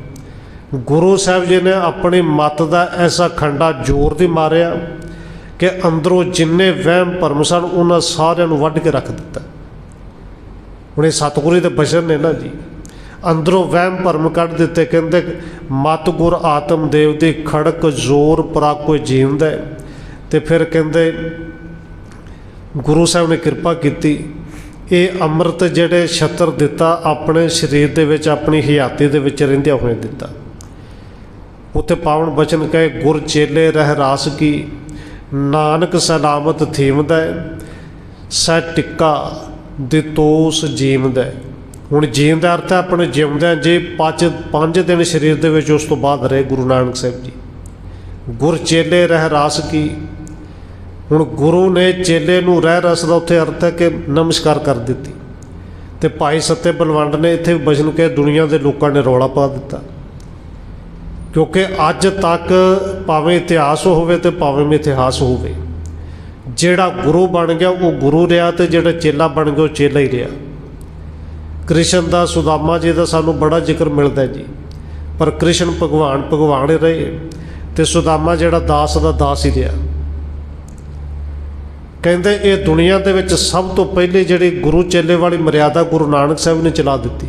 ਗੁਰੂ ਸਾਹਿਬ ਜੀ ਨੇ ਆਪਣੀ ਮਤ ਦਾ ਐਸਾ ਖੰਡਾ ਜ਼ੋਰ ਦੀ ਮਾਰਿਆ ਕਿ ਅੰਦਰੋਂ ਜਿੰਨੇ ਵਹਿਮ ਭਰਮ ਸਨ, ਉਹਨਾਂ ਸਾਰਿਆਂ ਨੂੰ ਵੱਢ ਕੇ ਰੱਖ ਦਿੱਤਾ ਹੁਣ ਸਤਿਗੁਰੂ ਦੇ ਬਚਨ ਨੇ ਨਾ ਜੀ, ਅੰਦਰੋਂ ਵਹਿਮ ਭਰਮ ਕੱਢ ਦਿੱਤੇ, ਕਹਿੰਦੇ ਮਤ ਗੁਰ ਆਤਮ ਦੇਵ ਦੀ ਖੜਕ ਜ਼ੋਰ ਪਰਾ ਕੋਈ ਜੀਵਦਾ ਹੈ। ਤੇ ਫਿਰ ਕਹਿੰਦੇ ਗੁਰੂ ਸਾਹਿਬ ਨੇ ਕਿਰਪਾ ਕੀਤੀ, ਇਹ ਅੰਮ੍ਰਿਤ ਜਿਹੜੇ ਛਤਰ ਦਿੱਤਾ, ਆਪਣੇ ਸਰੀਰ ਦੇ ਵਿੱਚ, ਆਪਣੀ ਹਯਾਤੀ ਦੇ ਵਿੱਚ ਰਹਿੰਦਿਆਂ ਹੋਏ ਦਿੱਤਾ ਉੱਥੇ ਪਾਵਨ ਬਚਨ ਕਹੇ, ਗੁਰ ਚੇਲੇ ਰਹਿ ਰਾਸ ਕੀ ਨਾਨਕ ਸਲਾਮਤ ਥੀਮਦਾ ਸੈ ਟਿੱਕਾ ਦਿਤੋਸ ਜੀਵਦਾ ਹੁਣ ਜੀਵਨ ਦਾ ਅਰਥ ਹੈ ਆਪਣੇ ਜਿਉਂਦਿਆਂ, ਜੇ ਪੰਜ ਪੰਜ ਦਿਨ ਸਰੀਰ ਦੇ ਵਿੱਚ ਉਸ ਤੋਂ ਬਾਅਦ ਰਹੇ ਗੁਰੂ ਨਾਨਕ ਸਾਹਿਬ ਜੀ। ਗੁਰ ਚੇਲੇ ਰਹਿ ਰਾਸ ਕੀ? ਹੁਣ ਗੁਰੂ ਨੇ ਚੇਲੇ ਨੂੰ ਰਹਿ ਰਸ ਦਾ ਉੱਥੇ ਅਰਥ ਹੈ ਕਿ ਨਮਸਕਾਰ ਕਰ ਦਿੱਤੀ। ਤੇ ਭਾਈ ਸੱਤੇ ਬਲਵੰਡ ਨੇ ਇੱਥੇ ਬਚਨ ਕੇ ਦੁਨੀਆ ਦੇ ਲੋਕਾਂ ਨੇ ਰੌਲਾ ਪਾ ਦਿੱਤਾ। ਕਿਉਂਕਿ ਅੱਜ ਤੱਕ ਭਾਵੇਂ ਇਤਿਹਾਸ ਹੋਵੇ ਤੇ ਭਾਵੇਂ ਮਿਥਿਹਾਸ ਹੋਵੇ, ਜਿਹੜਾ ਗੁਰੂ ਬਣ ਗਿਆ ਉਹ ਗੁਰੂ ਰਿਹਾ ਤੇ ਜਿਹੜਾ ਚੇਲਾ ਬਣ ਗਿਆ ਉਹ ਚੇਲਾ ਹੀ ਰਿਹਾ। ਕ੍ਰਿਸ਼ਨ ਦਾ ਸੁਦਾਮਾ ਜੀ ਦਾ ਸਾਨੂੰ ਬੜਾ ਜ਼ਿਕਰ ਮਿਲਦਾ ਜੀ, ਪਰ ਕ੍ਰਿਸ਼ਨ ਭਗਵਾਨ ਭਗਵਾਨ ਹੀ ਰਹੇ ਤੇ ਸੁਦਾਮਾ ਜਿਹੜਾ ਦਾਸ ਦਾ ਦਾਸ ਹੀ ਰਿਹਾ। ਕਹਿੰਦੇ ਇਹ ਦੁਨੀਆ ਦੇ ਵਿੱਚ ਸਭ ਤੋਂ ਪਹਿਲੇ ਜਿਹੜੀ ਗੁਰੂ ਚੇਲੇ ਵਾਲੀ ਮਰਿਆਦਾ ਗੁਰੂ ਨਾਨਕ ਸਾਹਿਬ ਨੇ ਚਲਾ ਦਿੱਤੀ,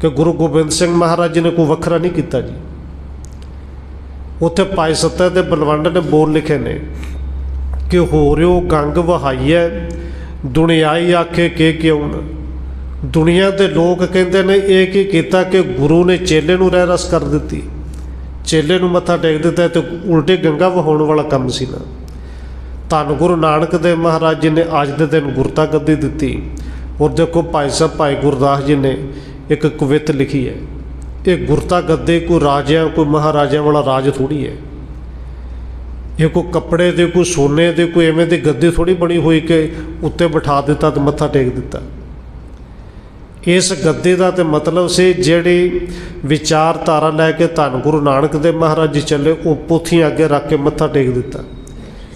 ਕਿ ਗੁਰੂ ਗੋਬਿੰਦ ਸਿੰਘ ਮਹਾਰਾਜ ਜੀ ਨੇ ਕੋਈ ਵੱਖਰਾ ਨਹੀਂ ਕੀਤਾ ਜੀ। ਉੱਥੇ ਭਾਈ ਸੱਤਾ ਦੇ ਬਲਵੰਡ ਨੇ ਬੋਲ ਲਿਖੇ ਨੇ ਕਿ ਹੋ ਹੋਰਿਓ ਗੰਗ ਵਹਾਈਐ, ਦੁਨਿਆਈ ਆਖੇ ਕੇ ਕਿਉਂ ਨ? ਦੁਨੀਆ ਦੇ ਲੋਕ ਕਹਿੰਦੇ ਨੇ ਇਹ ਕੀ ਕੀਤਾ ਕਿ ਗੁਰੂ ਨੇ ਚੇਲੇ ਨੂੰ ਰਹਿ ਰਸ ਕਰ ਦਿੱਤੀ। ਚੇਲੇ ਨੂੰ ਮੱਥਾ ਟੇਕ ਦਿੱਤਾ ਤੇ ਉਲਟੇ ਗੰਗਾ ਵਹਾਉਣ ਵਾਲਾ ਕੰਮ ਸੀ ਨਾ। ਧੰਨ ਗੁਰੂ ਨਾਨਕ ਦੇਵ ਮਹਾਰਾਜ ਜੀ ਨੇ ਅੱਜ ਦੇ ਦਿਨ ਗੁਰਤਾ ਗੱਦੀ ਦਿੱਤੀ। ਔਰ ਦੇਖੋ ਭਾਈ ਸਾਹਿਬ, ਭਾਈ ਗੁਰਦਾਸ ਜੀ ਨੇ ਇੱਕ ਕਵਿਤ ਲਿਖੀ ਹੈ। ਇਹ ਗੁਰਤਾ ਗੱਦੇ ਕੋਈ ਰਾਜਿਆਂ, ਕੋਈ ਮਹਾਰਾਜਿਆਂ ਵਾਲਾ ਰਾਜ ਥੋੜੀ ਹੈ। ਇਹ ਕੋਈ ਕੱਪੜੇ ਦੇ, ਕੋਈ ਸੋਨੇ ਦੇ, ਕੋਈ ਐਵੇਂ ਦੀ ਗੱਦੀ ਥੋੜੀ ਬਣੀ ਹੋਈ ਕਿ ਉੱਤੇ ਬਿਠਾ ਦਿੱਤਾ ਤੇ ਮੱਥਾ ਟੇਕ ਦਿੱਤਾ। ਇਸ ਗੱਦੇ ਦਾ ਤੇ ਮਤਲਬ ਸੀ ਜਿਹੜੀ ਵਿਚਾਰਧਾਰਾ ਲੈ ਕੇ ਧੰਨ ਗੁਰੂ ਨਾਨਕ ਦੇਵ ਮਹਾਰਾਜ ਜੀ ਚੱਲੇ, ਉਹ ਪੋਥੀਆਂ ਅੱਗੇ ਰੱਖ ਕੇ ਮੱਥਾ ਟੇਕ ਦਿੱਤਾ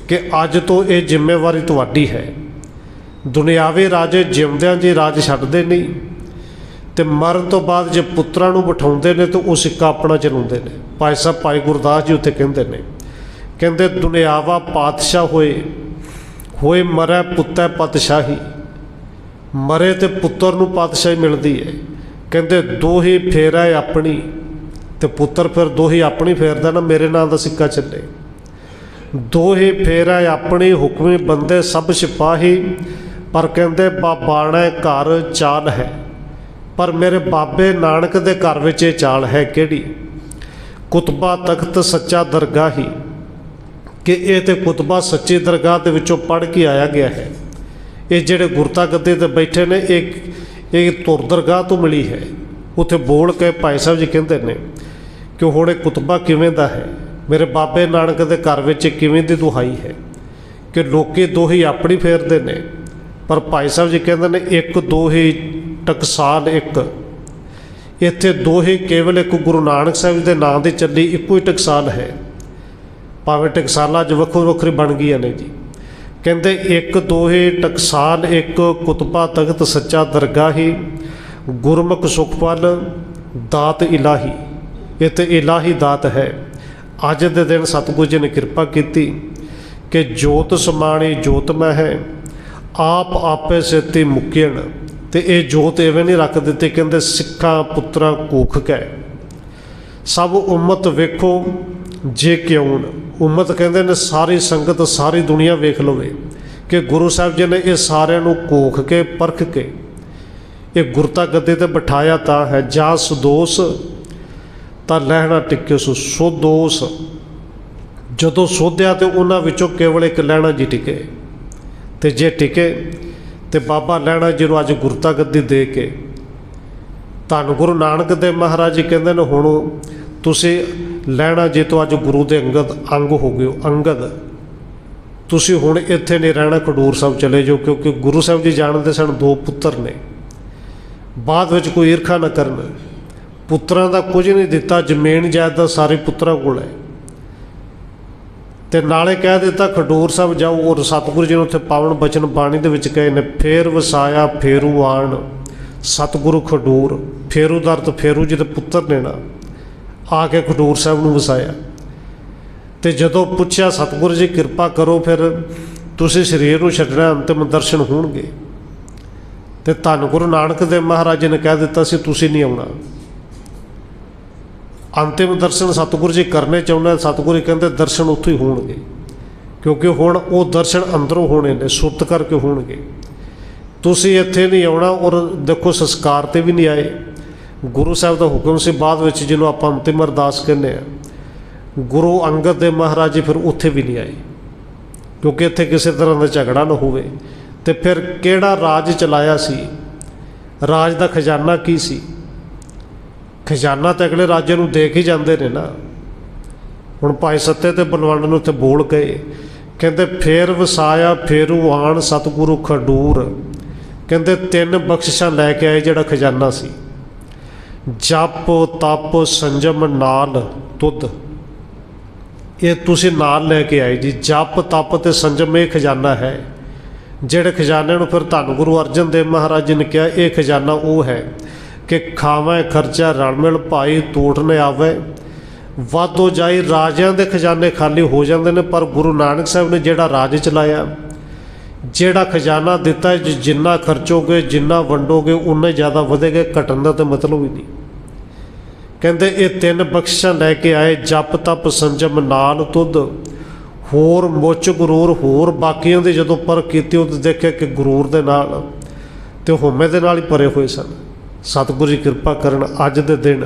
ਕਿ ਅੱਜ ਤੋਂ ਇਹ ਜ਼ਿੰਮੇਵਾਰੀ ਤੁਹਾਡੀ ਹੈ। ਦੁਨਿਆਵੇ ਰਾਜੇ ਜਿਉਂਦਿਆਂ ਜੀ ਰਾਜ ਛੱਡਦੇ ਨਹੀਂ। ਤੇ ਮਰਨ ਤੋਂ ਬਾਅਦ ਜੇ ਪੁੱਤਰਾਂ ਨੂੰ ਬਿਠਾਉਂਦੇ ਨੇ ਤਾਂ ਉਹ ਸਿੱਕਾ ਆਪਣਾ ਚਲਾਉਂਦੇ ਨੇ। ਭਾਈ ਸਾਹਿਬ, ਭਾਈ ਗੁਰਦਾਸ ਜੀ ਉੱਥੇ ਕਹਿੰਦੇ ਨੇ, ਕਹਿੰਦੇ ਦੁਨਿਆਵਾ ਪਾਤਸ਼ਾਹ ਹੋਏ ਹੋਏ ਮਰੈ ਪੁੱਤੈ ਪਤਸ਼ਾਹੀ। ਮਰੇ ਤੇ ਪੁੱਤਰ ਨੂੰ ਪਾਤਸ਼ਾਹੀ ਮਿਲਦੀ ਹੈ ਕਹਿੰਦੇ ਦੋਹੀ ਫੇਰਾ ਆਪਣੀ, ਤੇ ਪੁੱਤਰ ਫਿਰ ਦੋਹੀ ਆਪਣੀ ਫੇਰਦਾ ਨਾ, ਮੇਰੇ ਨਾਂ ਦਾ ਸਿੱਕਾ ਚੱਲੇ। ਦੋਹੇ ਫੇਰਾ ਆਪਣੀ, ਹੁਕਮੀ ਬੰਦੇ ਸਭ ਸਿਪਾਹੀ, ਪਰ ਕਹਿੰਦੇ ਬਾਬਾਣਾ ਘਰ ਚਾਲ ਹੈ। ਪਰ ਮੇਰੇ ਬਾਬੇ ਨਾਨਕ ਦੇ ਘਰ ਵਿੱਚ ਇਹ ਚਾਲ ਹੈ ਕਿਹੜੀ? ਕੁਤਬਾ ਤਖਤ ਸੱਚਾ ਦਰਗਾਹ। ਹੀ ਕਿ ਇਹ ਤੇ ਕੁਤਬਾ ਸੱਚੀ ਦਰਗਾਹ ਦੇ ਵਿੱਚੋਂ ਪੜ ਕੇ ਆਇਆ ਗਿਆ ਹੈ। ਇਹ ਜਿਹੜੇ ਗੁਰਤਾ ਗੱਦੇ ਤੇ ਬੈਠੇ ਨੇ, ਇਹ ਇਹ ਤੁਰ ਦਰਗਾਹ ਤੋਂ ਮਿਲੀ ਹੈ। ਉੱਥੇ ਬੋਲ ਕੇ ਭਾਈ ਸਾਹਿਬ ਜੀ ਕਹਿੰਦੇ ਨੇ ਕਿ ਹੁਣ ਇਹ ਕੁਤਬਾ ਕਿਵੇਂ ਦਾ ਹੈ? ਮੇਰੇ ਬਾਬੇ ਨਾਨਕ ਦੇ ਘਰ ਵਿੱਚ ਕਿਵੇਂ ਦੀ ਦੁਹਾਈ ਹੈ? ਕਿ ਲੋਕ ਦੋ ਹੀ ਆਪਣੀ ਫੇਰਦੇ ਨੇ। ਪਰ ਭਾਈ ਸਾਹਿਬ ਜੀ ਕਹਿੰਦੇ ਨੇ, ਇੱਕ ਦੋ ਹੀ ਟਕਸਾਲ ਇੱਕ। ਇੱਥੇ ਦੋਹੇ ਕੇਵਲ ਇੱਕ ਗੁਰੂ ਨਾਨਕ ਸਾਹਿਬ ਦੇ ਨਾਂ ਦੀ ਚੱਲੀ ਇੱਕੋ ਹੀ ਟਕਸਾਲ ਹੈ। ਭਾਵੇਂ ਟਕਸਾਲਾਂ 'ਚ ਵੱਖੋ ਵੱਖਰੀ ਬਣ ਗਈਆਂ ਨੇ ਜੀ। ਕਹਿੰਦੇ ਇੱਕ ਦੋਹੇ ਟਕਸਾਲ, ਇੱਕ ਕੁਤਬਾ ਤਖਤ ਸੱਚਾ ਦਰਗਾਹੀ, ਗੁਰਮੁਖ ਸੁਖਪਾਲ ਦਾਤ ਇਲਾਹੀ। ਇਹ ਤੇ ਇਲਾਹੀ ਦਾਤ ਹੈ। ਅੱਜ ਦੇ ਦਿਨ ਸਤਿਗੁਰੂ ਜੀ ਨੇ ਕਿਰਪਾ ਕੀਤੀ ਕਿ ਜੋਤ ਸਮਾਣੀ ਜੋਤ ਮੈਂ ਹੈ ਆਪ ਆਪੇ ਸੇਤੀ ਮੁਕੀਣ ਤੇ ਇਹ ਜੋਤ ਐਵੇਂ ਨਹੀਂ ਰੱਖ ਦਿੱਤੇ, ਕਹਿੰਦੇ ਸਿੱਖਾਂ ਪੁੱਤਰਾਂ ਕੂਖ ਕੈ। ਸਭ ਉਮਤ ਵੇਖੋ, ਜੇ ਕਿਉਂ ਉਮਤ ਕਹਿੰਦੇ ਨੇ ਸਾਰੀ ਸੰਗਤ, ਸਾਰੀ ਦੁਨੀਆ ਵੇਖ ਲਵੇ ਕਿ ਗੁਰੂ ਸਾਹਿਬ ਜੀ ਨੇ ਇਹ ਸਾਰਿਆਂ ਨੂੰ ਕੋਖ ਕੇ, ਪਰਖ ਕੇ। ਇਹ ਗੁਰਤਾ ਗੱਦੇ ਤੇ ਬਿਠਾਇਆ ਤਾਂ ਹੈ ਜਾ ਸੁਦੋਸ ਤਾਂ ਲਹਿਣਾ ਟਿੱਕੇ ਸੋ ਸੁਦੋਸ ਜਦੋਂ ਸੋਧਿਆ ਤੇ ਉਹਨਾਂ ਵਿੱਚੋਂ ਕੇਵਲ ਇੱਕ ਲਹਿਣਾ ਜੀ ਟਿਕੇ। ਤੇ ਜੇ ਟਿਕੇ ਤੇ ਬਾਬਾ ਲਹਿਣਾ ਜੀ ਨੂੰ ਅੱਜ ਗੁਰਤਾ ਗੱਦੀ ਦੇ ਕੇ। ਧੰਨ ਗੁਰੂ ਨਾਨਕ ਦੇਵ ਮਹਾਰਾਜ ਜੀ ਕਹਿੰਦੇ ਨੇ, ਹੁਣ ਤੁਸੀਂ ਲੈਣਾ ਜੇ ਤੋਂ ਅੱਜ ਗੁਰੂ ਦੇ ਅੰਗਦ ਅੰਗ ਹੋ ਗਏ ਹੋ, ਅੰਗਦ। ਤੁਸੀਂ ਹੁਣ ਇੱਥੇ ਨਹੀਂ ਰਹਿਣਾ ਖਡੂਰ ਸਾਹਿਬ ਚਲੇ ਜਾਓ, ਕਿਉਂਕਿ ਗੁਰੂ ਸਾਹਿਬ ਜੀ ਜਾਣਦੇ ਸਨ ਦੋ ਪੁੱਤਰ ਨੇ। ਬਾਅਦ ਵਿੱਚ ਕੋਈ ਈਰਖਾ ਨਾ ਕਰਨ। ਪੁੱਤਰਾਂ ਦਾ ਕੁਝ ਨਹੀਂ ਦਿੱਤਾ, ਜ਼ਮੀਨ, ਜਾਇਦਾਦ ਸਾਰੇ ਪੁੱਤਰਾਂ ਕੋਲ ਹੈ। ਤੇ ਨਾਲੇ ਕਹਿ ਦਿੱਤਾ ਖਡੂਰ ਸਾਹਿਬ ਜਾਓ, ਔਰ ਸਤਿਗੁਰੂ ਜੀ ਨੂੰ ਉੱਥੇ ਪਾਵਨ ਬਚਨ ਬਾਣੀ ਦੇ ਵਿੱਚ ਕਹੇ ਨੇ, ਫੇਰ ਵਸਾਇਆ, ਫੇਰੂ ਆਣ। ਸਤਿਗੁਰੂ ਖਡੂਰ, ਫੇਰੂ ਦਾ ਅਰਥ ਫੇਰੂ ਜੀ ਦੇ ਪੁੱਤਰ ਨੇ ਨਾ, ਆ ਕੇ ਖਡੂਰ ਸਾਹਿਬ ਨੂੰ ਵਸਾਇਆ। ਤੇ ਜਦੋਂ ਪੁੱਛਿਆ, ਸਤਿਗੁਰੂ ਜੀ ਕਿਰਪਾ ਕਰੋ, ਫਿਰ ਤੁਸੀਂ ਸਰੀਰ ਨੂੰ ਛੱਡਣਾ, ਅੰਤਿਮ ਦਰਸ਼ਨ ਹੋਣਗੇ। ਤੇ ਧੰਨ ਗੁਰੂ ਨਾਨਕ ਦੇਵ ਮਹਾਰਾਜ ਜੀ ਨੇ ਕਹਿ ਦਿੱਤਾ ਸੀ, ਤੁਸੀਂ ਨਹੀਂ ਆਉਣਾ। ਅੰਤਿਮ ਦਰਸ਼ਨ ਸਤਿਗੁਰੂ ਜੀ ਕਰਨੇ ਚਾਹੁੰਦੇ ਸਤਿਗੁਰੂ ਜੀ ਕਹਿੰਦੇ ਦਰਸ਼ਨ ਉੱਥੇ ਹੀ ਹੋਣਗੇ। ਕਿਉਂਕਿ ਹੁਣ ਉਹ ਦਰਸ਼ਨ ਅੰਦਰੋਂ ਹੋਣੇ ਨੇ, ਸੁਰਤ ਕਰਕੇ ਹੋਣਗੇ। ਤੁਸੀਂ ਇੱਥੇ ਨਹੀਂ ਆਉਣਾ ਔਰ ਦੇਖੋ ਸੰਸਕਾਰ ਤੇ ਵੀ ਨਹੀਂ ਆਏ। ਗੁਰੂ ਸਾਹਿਬ ਦਾ ਹੁਕਮ ਸੀ ਬਾਅਦ ਵਿੱਚ ਜਿਹਨੂੰ ਆਪਾਂ ਅੰਤਿਮ ਅਰਦਾਸ ਕਹਿੰਦੇ ਆ। ਗੁਰੂ ਅੰਗਦ ਦੇ ਮਹਾਰਾਜ ਜੀ ਫਿਰ ਉੱਥੇ ਵੀ ਨਹੀਂ ਆਏ। ਕਿਉਂਕਿ ਇੱਥੇ ਕਿਸੇ ਤਰ੍ਹਾਂ ਦਾ ਝਗੜਾ ਨਾ ਹੋਵੇ। ਤੇ ਫਿਰ ਕਿਹੜਾ ਰਾਜ ਚਲਾਇਆ ਸੀ? ਰਾਜ ਦਾ ਖਜ਼ਾਨਾ ਕੀ ਸੀ? ਖਜ਼ਾਨਾ ਤਾਂ ਅਗਲੇ ਰਾਜੇ ਨੂੰ ਦੇਖ ਹੀ ਜਾਂਦੇ ਨੇ ਨਾ। ਹੁਣ ਭਾਈ ਸੱਤੇ ਤੇ ਬਲਵੰਡ ਨੂੰ ਉੱਥੇ ਬੋਲ ਗਏ। ਕਹਿੰਦੇ, ਫੇਰ ਵਸਾਇਆ, ਫੇਰੂ ਆਣ ਸਤਿਗੁਰੂ ਖਡੂਰ। ਕਹਿੰਦੇ, ਤਿੰਨ ਬਖਸ਼ਿਸ਼ਾਂ ਲੈ ਕੇ ਆਏ ਜਿਹੜਾ ਖਜ਼ਾਨਾ ਸੀ। ਜਪ, ਤਪ, ਸੰਜਮ, ਨਾਲ, ਤੁਧ। ਇਹ ਤੁਸੀਂ ਨਾਲ ਲੈ ਕੇ ਆਏ ਜੀ। ਜਪ, ਤਪ ਤੇ ਸੰਜਮ ਇਹ ਖਜ਼ਾਨਾ ਹੈ। ਜਿਹੜੇ ਖਜ਼ਾਨੇ ਨੂੰ ਫਿਰ ਧੰਨ ਗੁਰੂ ਅਰਜਨ ਦੇਵ ਮਹਾਰਾਜ ਜੀ ਨੇ ਕਿਹਾ, ਇਹ ਖਜ਼ਾਨਾ ਉਹ ਹੈ। ਕਿ ਖਾਵੇਂ, ਖਰਚਾ ਰਲ ਮਿਲ ਭਾਈ ਟੂਟ ਨੇ ਆਵੇ। ਵਾਧੋ ਜਾਈ ਰਾਜਿਆਂ ਦੇ ਖਜ਼ਾਨੇ ਖਾਲੀ ਹੋ ਜਾਂਦੇ ਨੇ, ਪਰ ਗੁਰੂ ਨਾਨਕ ਸਾਹਿਬ ਨੇ ਜਿਹੜਾ ਰਾਜ ਚਲਾਇਆ, ਜਿਹੜਾ ਖਜ਼ਾਨਾ ਦਿੱਤਾ ਜਿੰਨਾ ਖਰਚੋਗੇ, ਜਿੰਨਾ ਵੰਡੋਗੇ, ਉਨੇ ਹੀ ਜ਼ਿਆਦਾ ਵਧੇਗਾ, ਘਟਣ ਦਾ ਤਾਂ ਮਤਲਬ ਹੀ ਨਹੀਂ। ਕਹਿੰਦੇ, ਇਹ ਤਿੰਨ ਬਖਸ਼ਾਂ ਲੈ ਕੇ ਆਏ, ਜਪ, ਤਪ, ਸੰਜਮ, ਨਾਲ, ਤੁਧ, ਹੋਰ ਮੁੱਚ, ਗਰੂਰ, ਹੋਰ ਬਾਕੀਆਂ ਦੇ ਜਦੋਂ ਪਰ ਕੀਤੀ ਉਹ ਦੇਖਿਆ ਕਿ ਗਰੂਰ ਦੇ ਨਾਲ ਤੇ ਹਉਮੈ ਦੇ ਨਾਲ ਹੀ ਭਰੇ ਹੋਏ ਸਨ। ਸਤਿਗੁਰੂ ਜੀ ਕਿਰਪਾ ਕਰਨ ਅੱਜ ਦੇ ਦਿਨ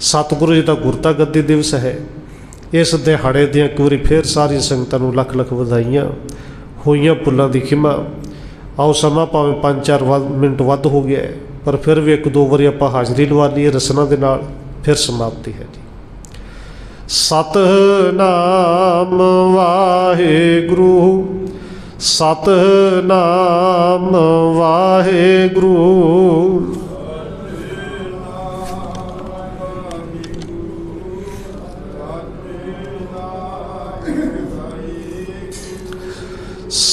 ਸਤਿਗੁਰੂ ਜੀ ਦਾ ਗੁਰਤਾ ਗੱਦੀ ਦਿਵਸ ਹੈ। ਇਸ ਦਿਹਾੜੇ ਦੀਆਂ ਇੱਕ ਵਾਰੀ ਫੇਰ ਸਾਰੀ ਸੰਗਤਾਂ ਨੂੰ ਲੱਖ ਲੱਖ ਵਧਾਈਆਂ, ਹੋਈਆਂ ਪੁੱਲਾਂ ਦੀ ਖਿਮਾ। ਆਓ ਸਮਾਂ ਭਾਵੇਂ 5-4 ਮਿੰਟ ਵੱਧ ਹੋ ਗਿਆ ਪਰ ਫਿਰ ਵੀ ਇੱਕ ਦੋ ਵਾਰੀ ਆਪਾਂ ਹਾਜ਼ਰੀ ਲਵਾ ਲਈਏ, ਰਸਨਾ ਦੇ ਨਾਲ ਫਿਰ ਸਮਾਪਤੀ ਹੈ ਜੀ। ਸਤਨਾਮ ਵਾਹਿਗੁਰੂ ਸਤਨਾਮ ਵਾਹਿਗੁਰੂ।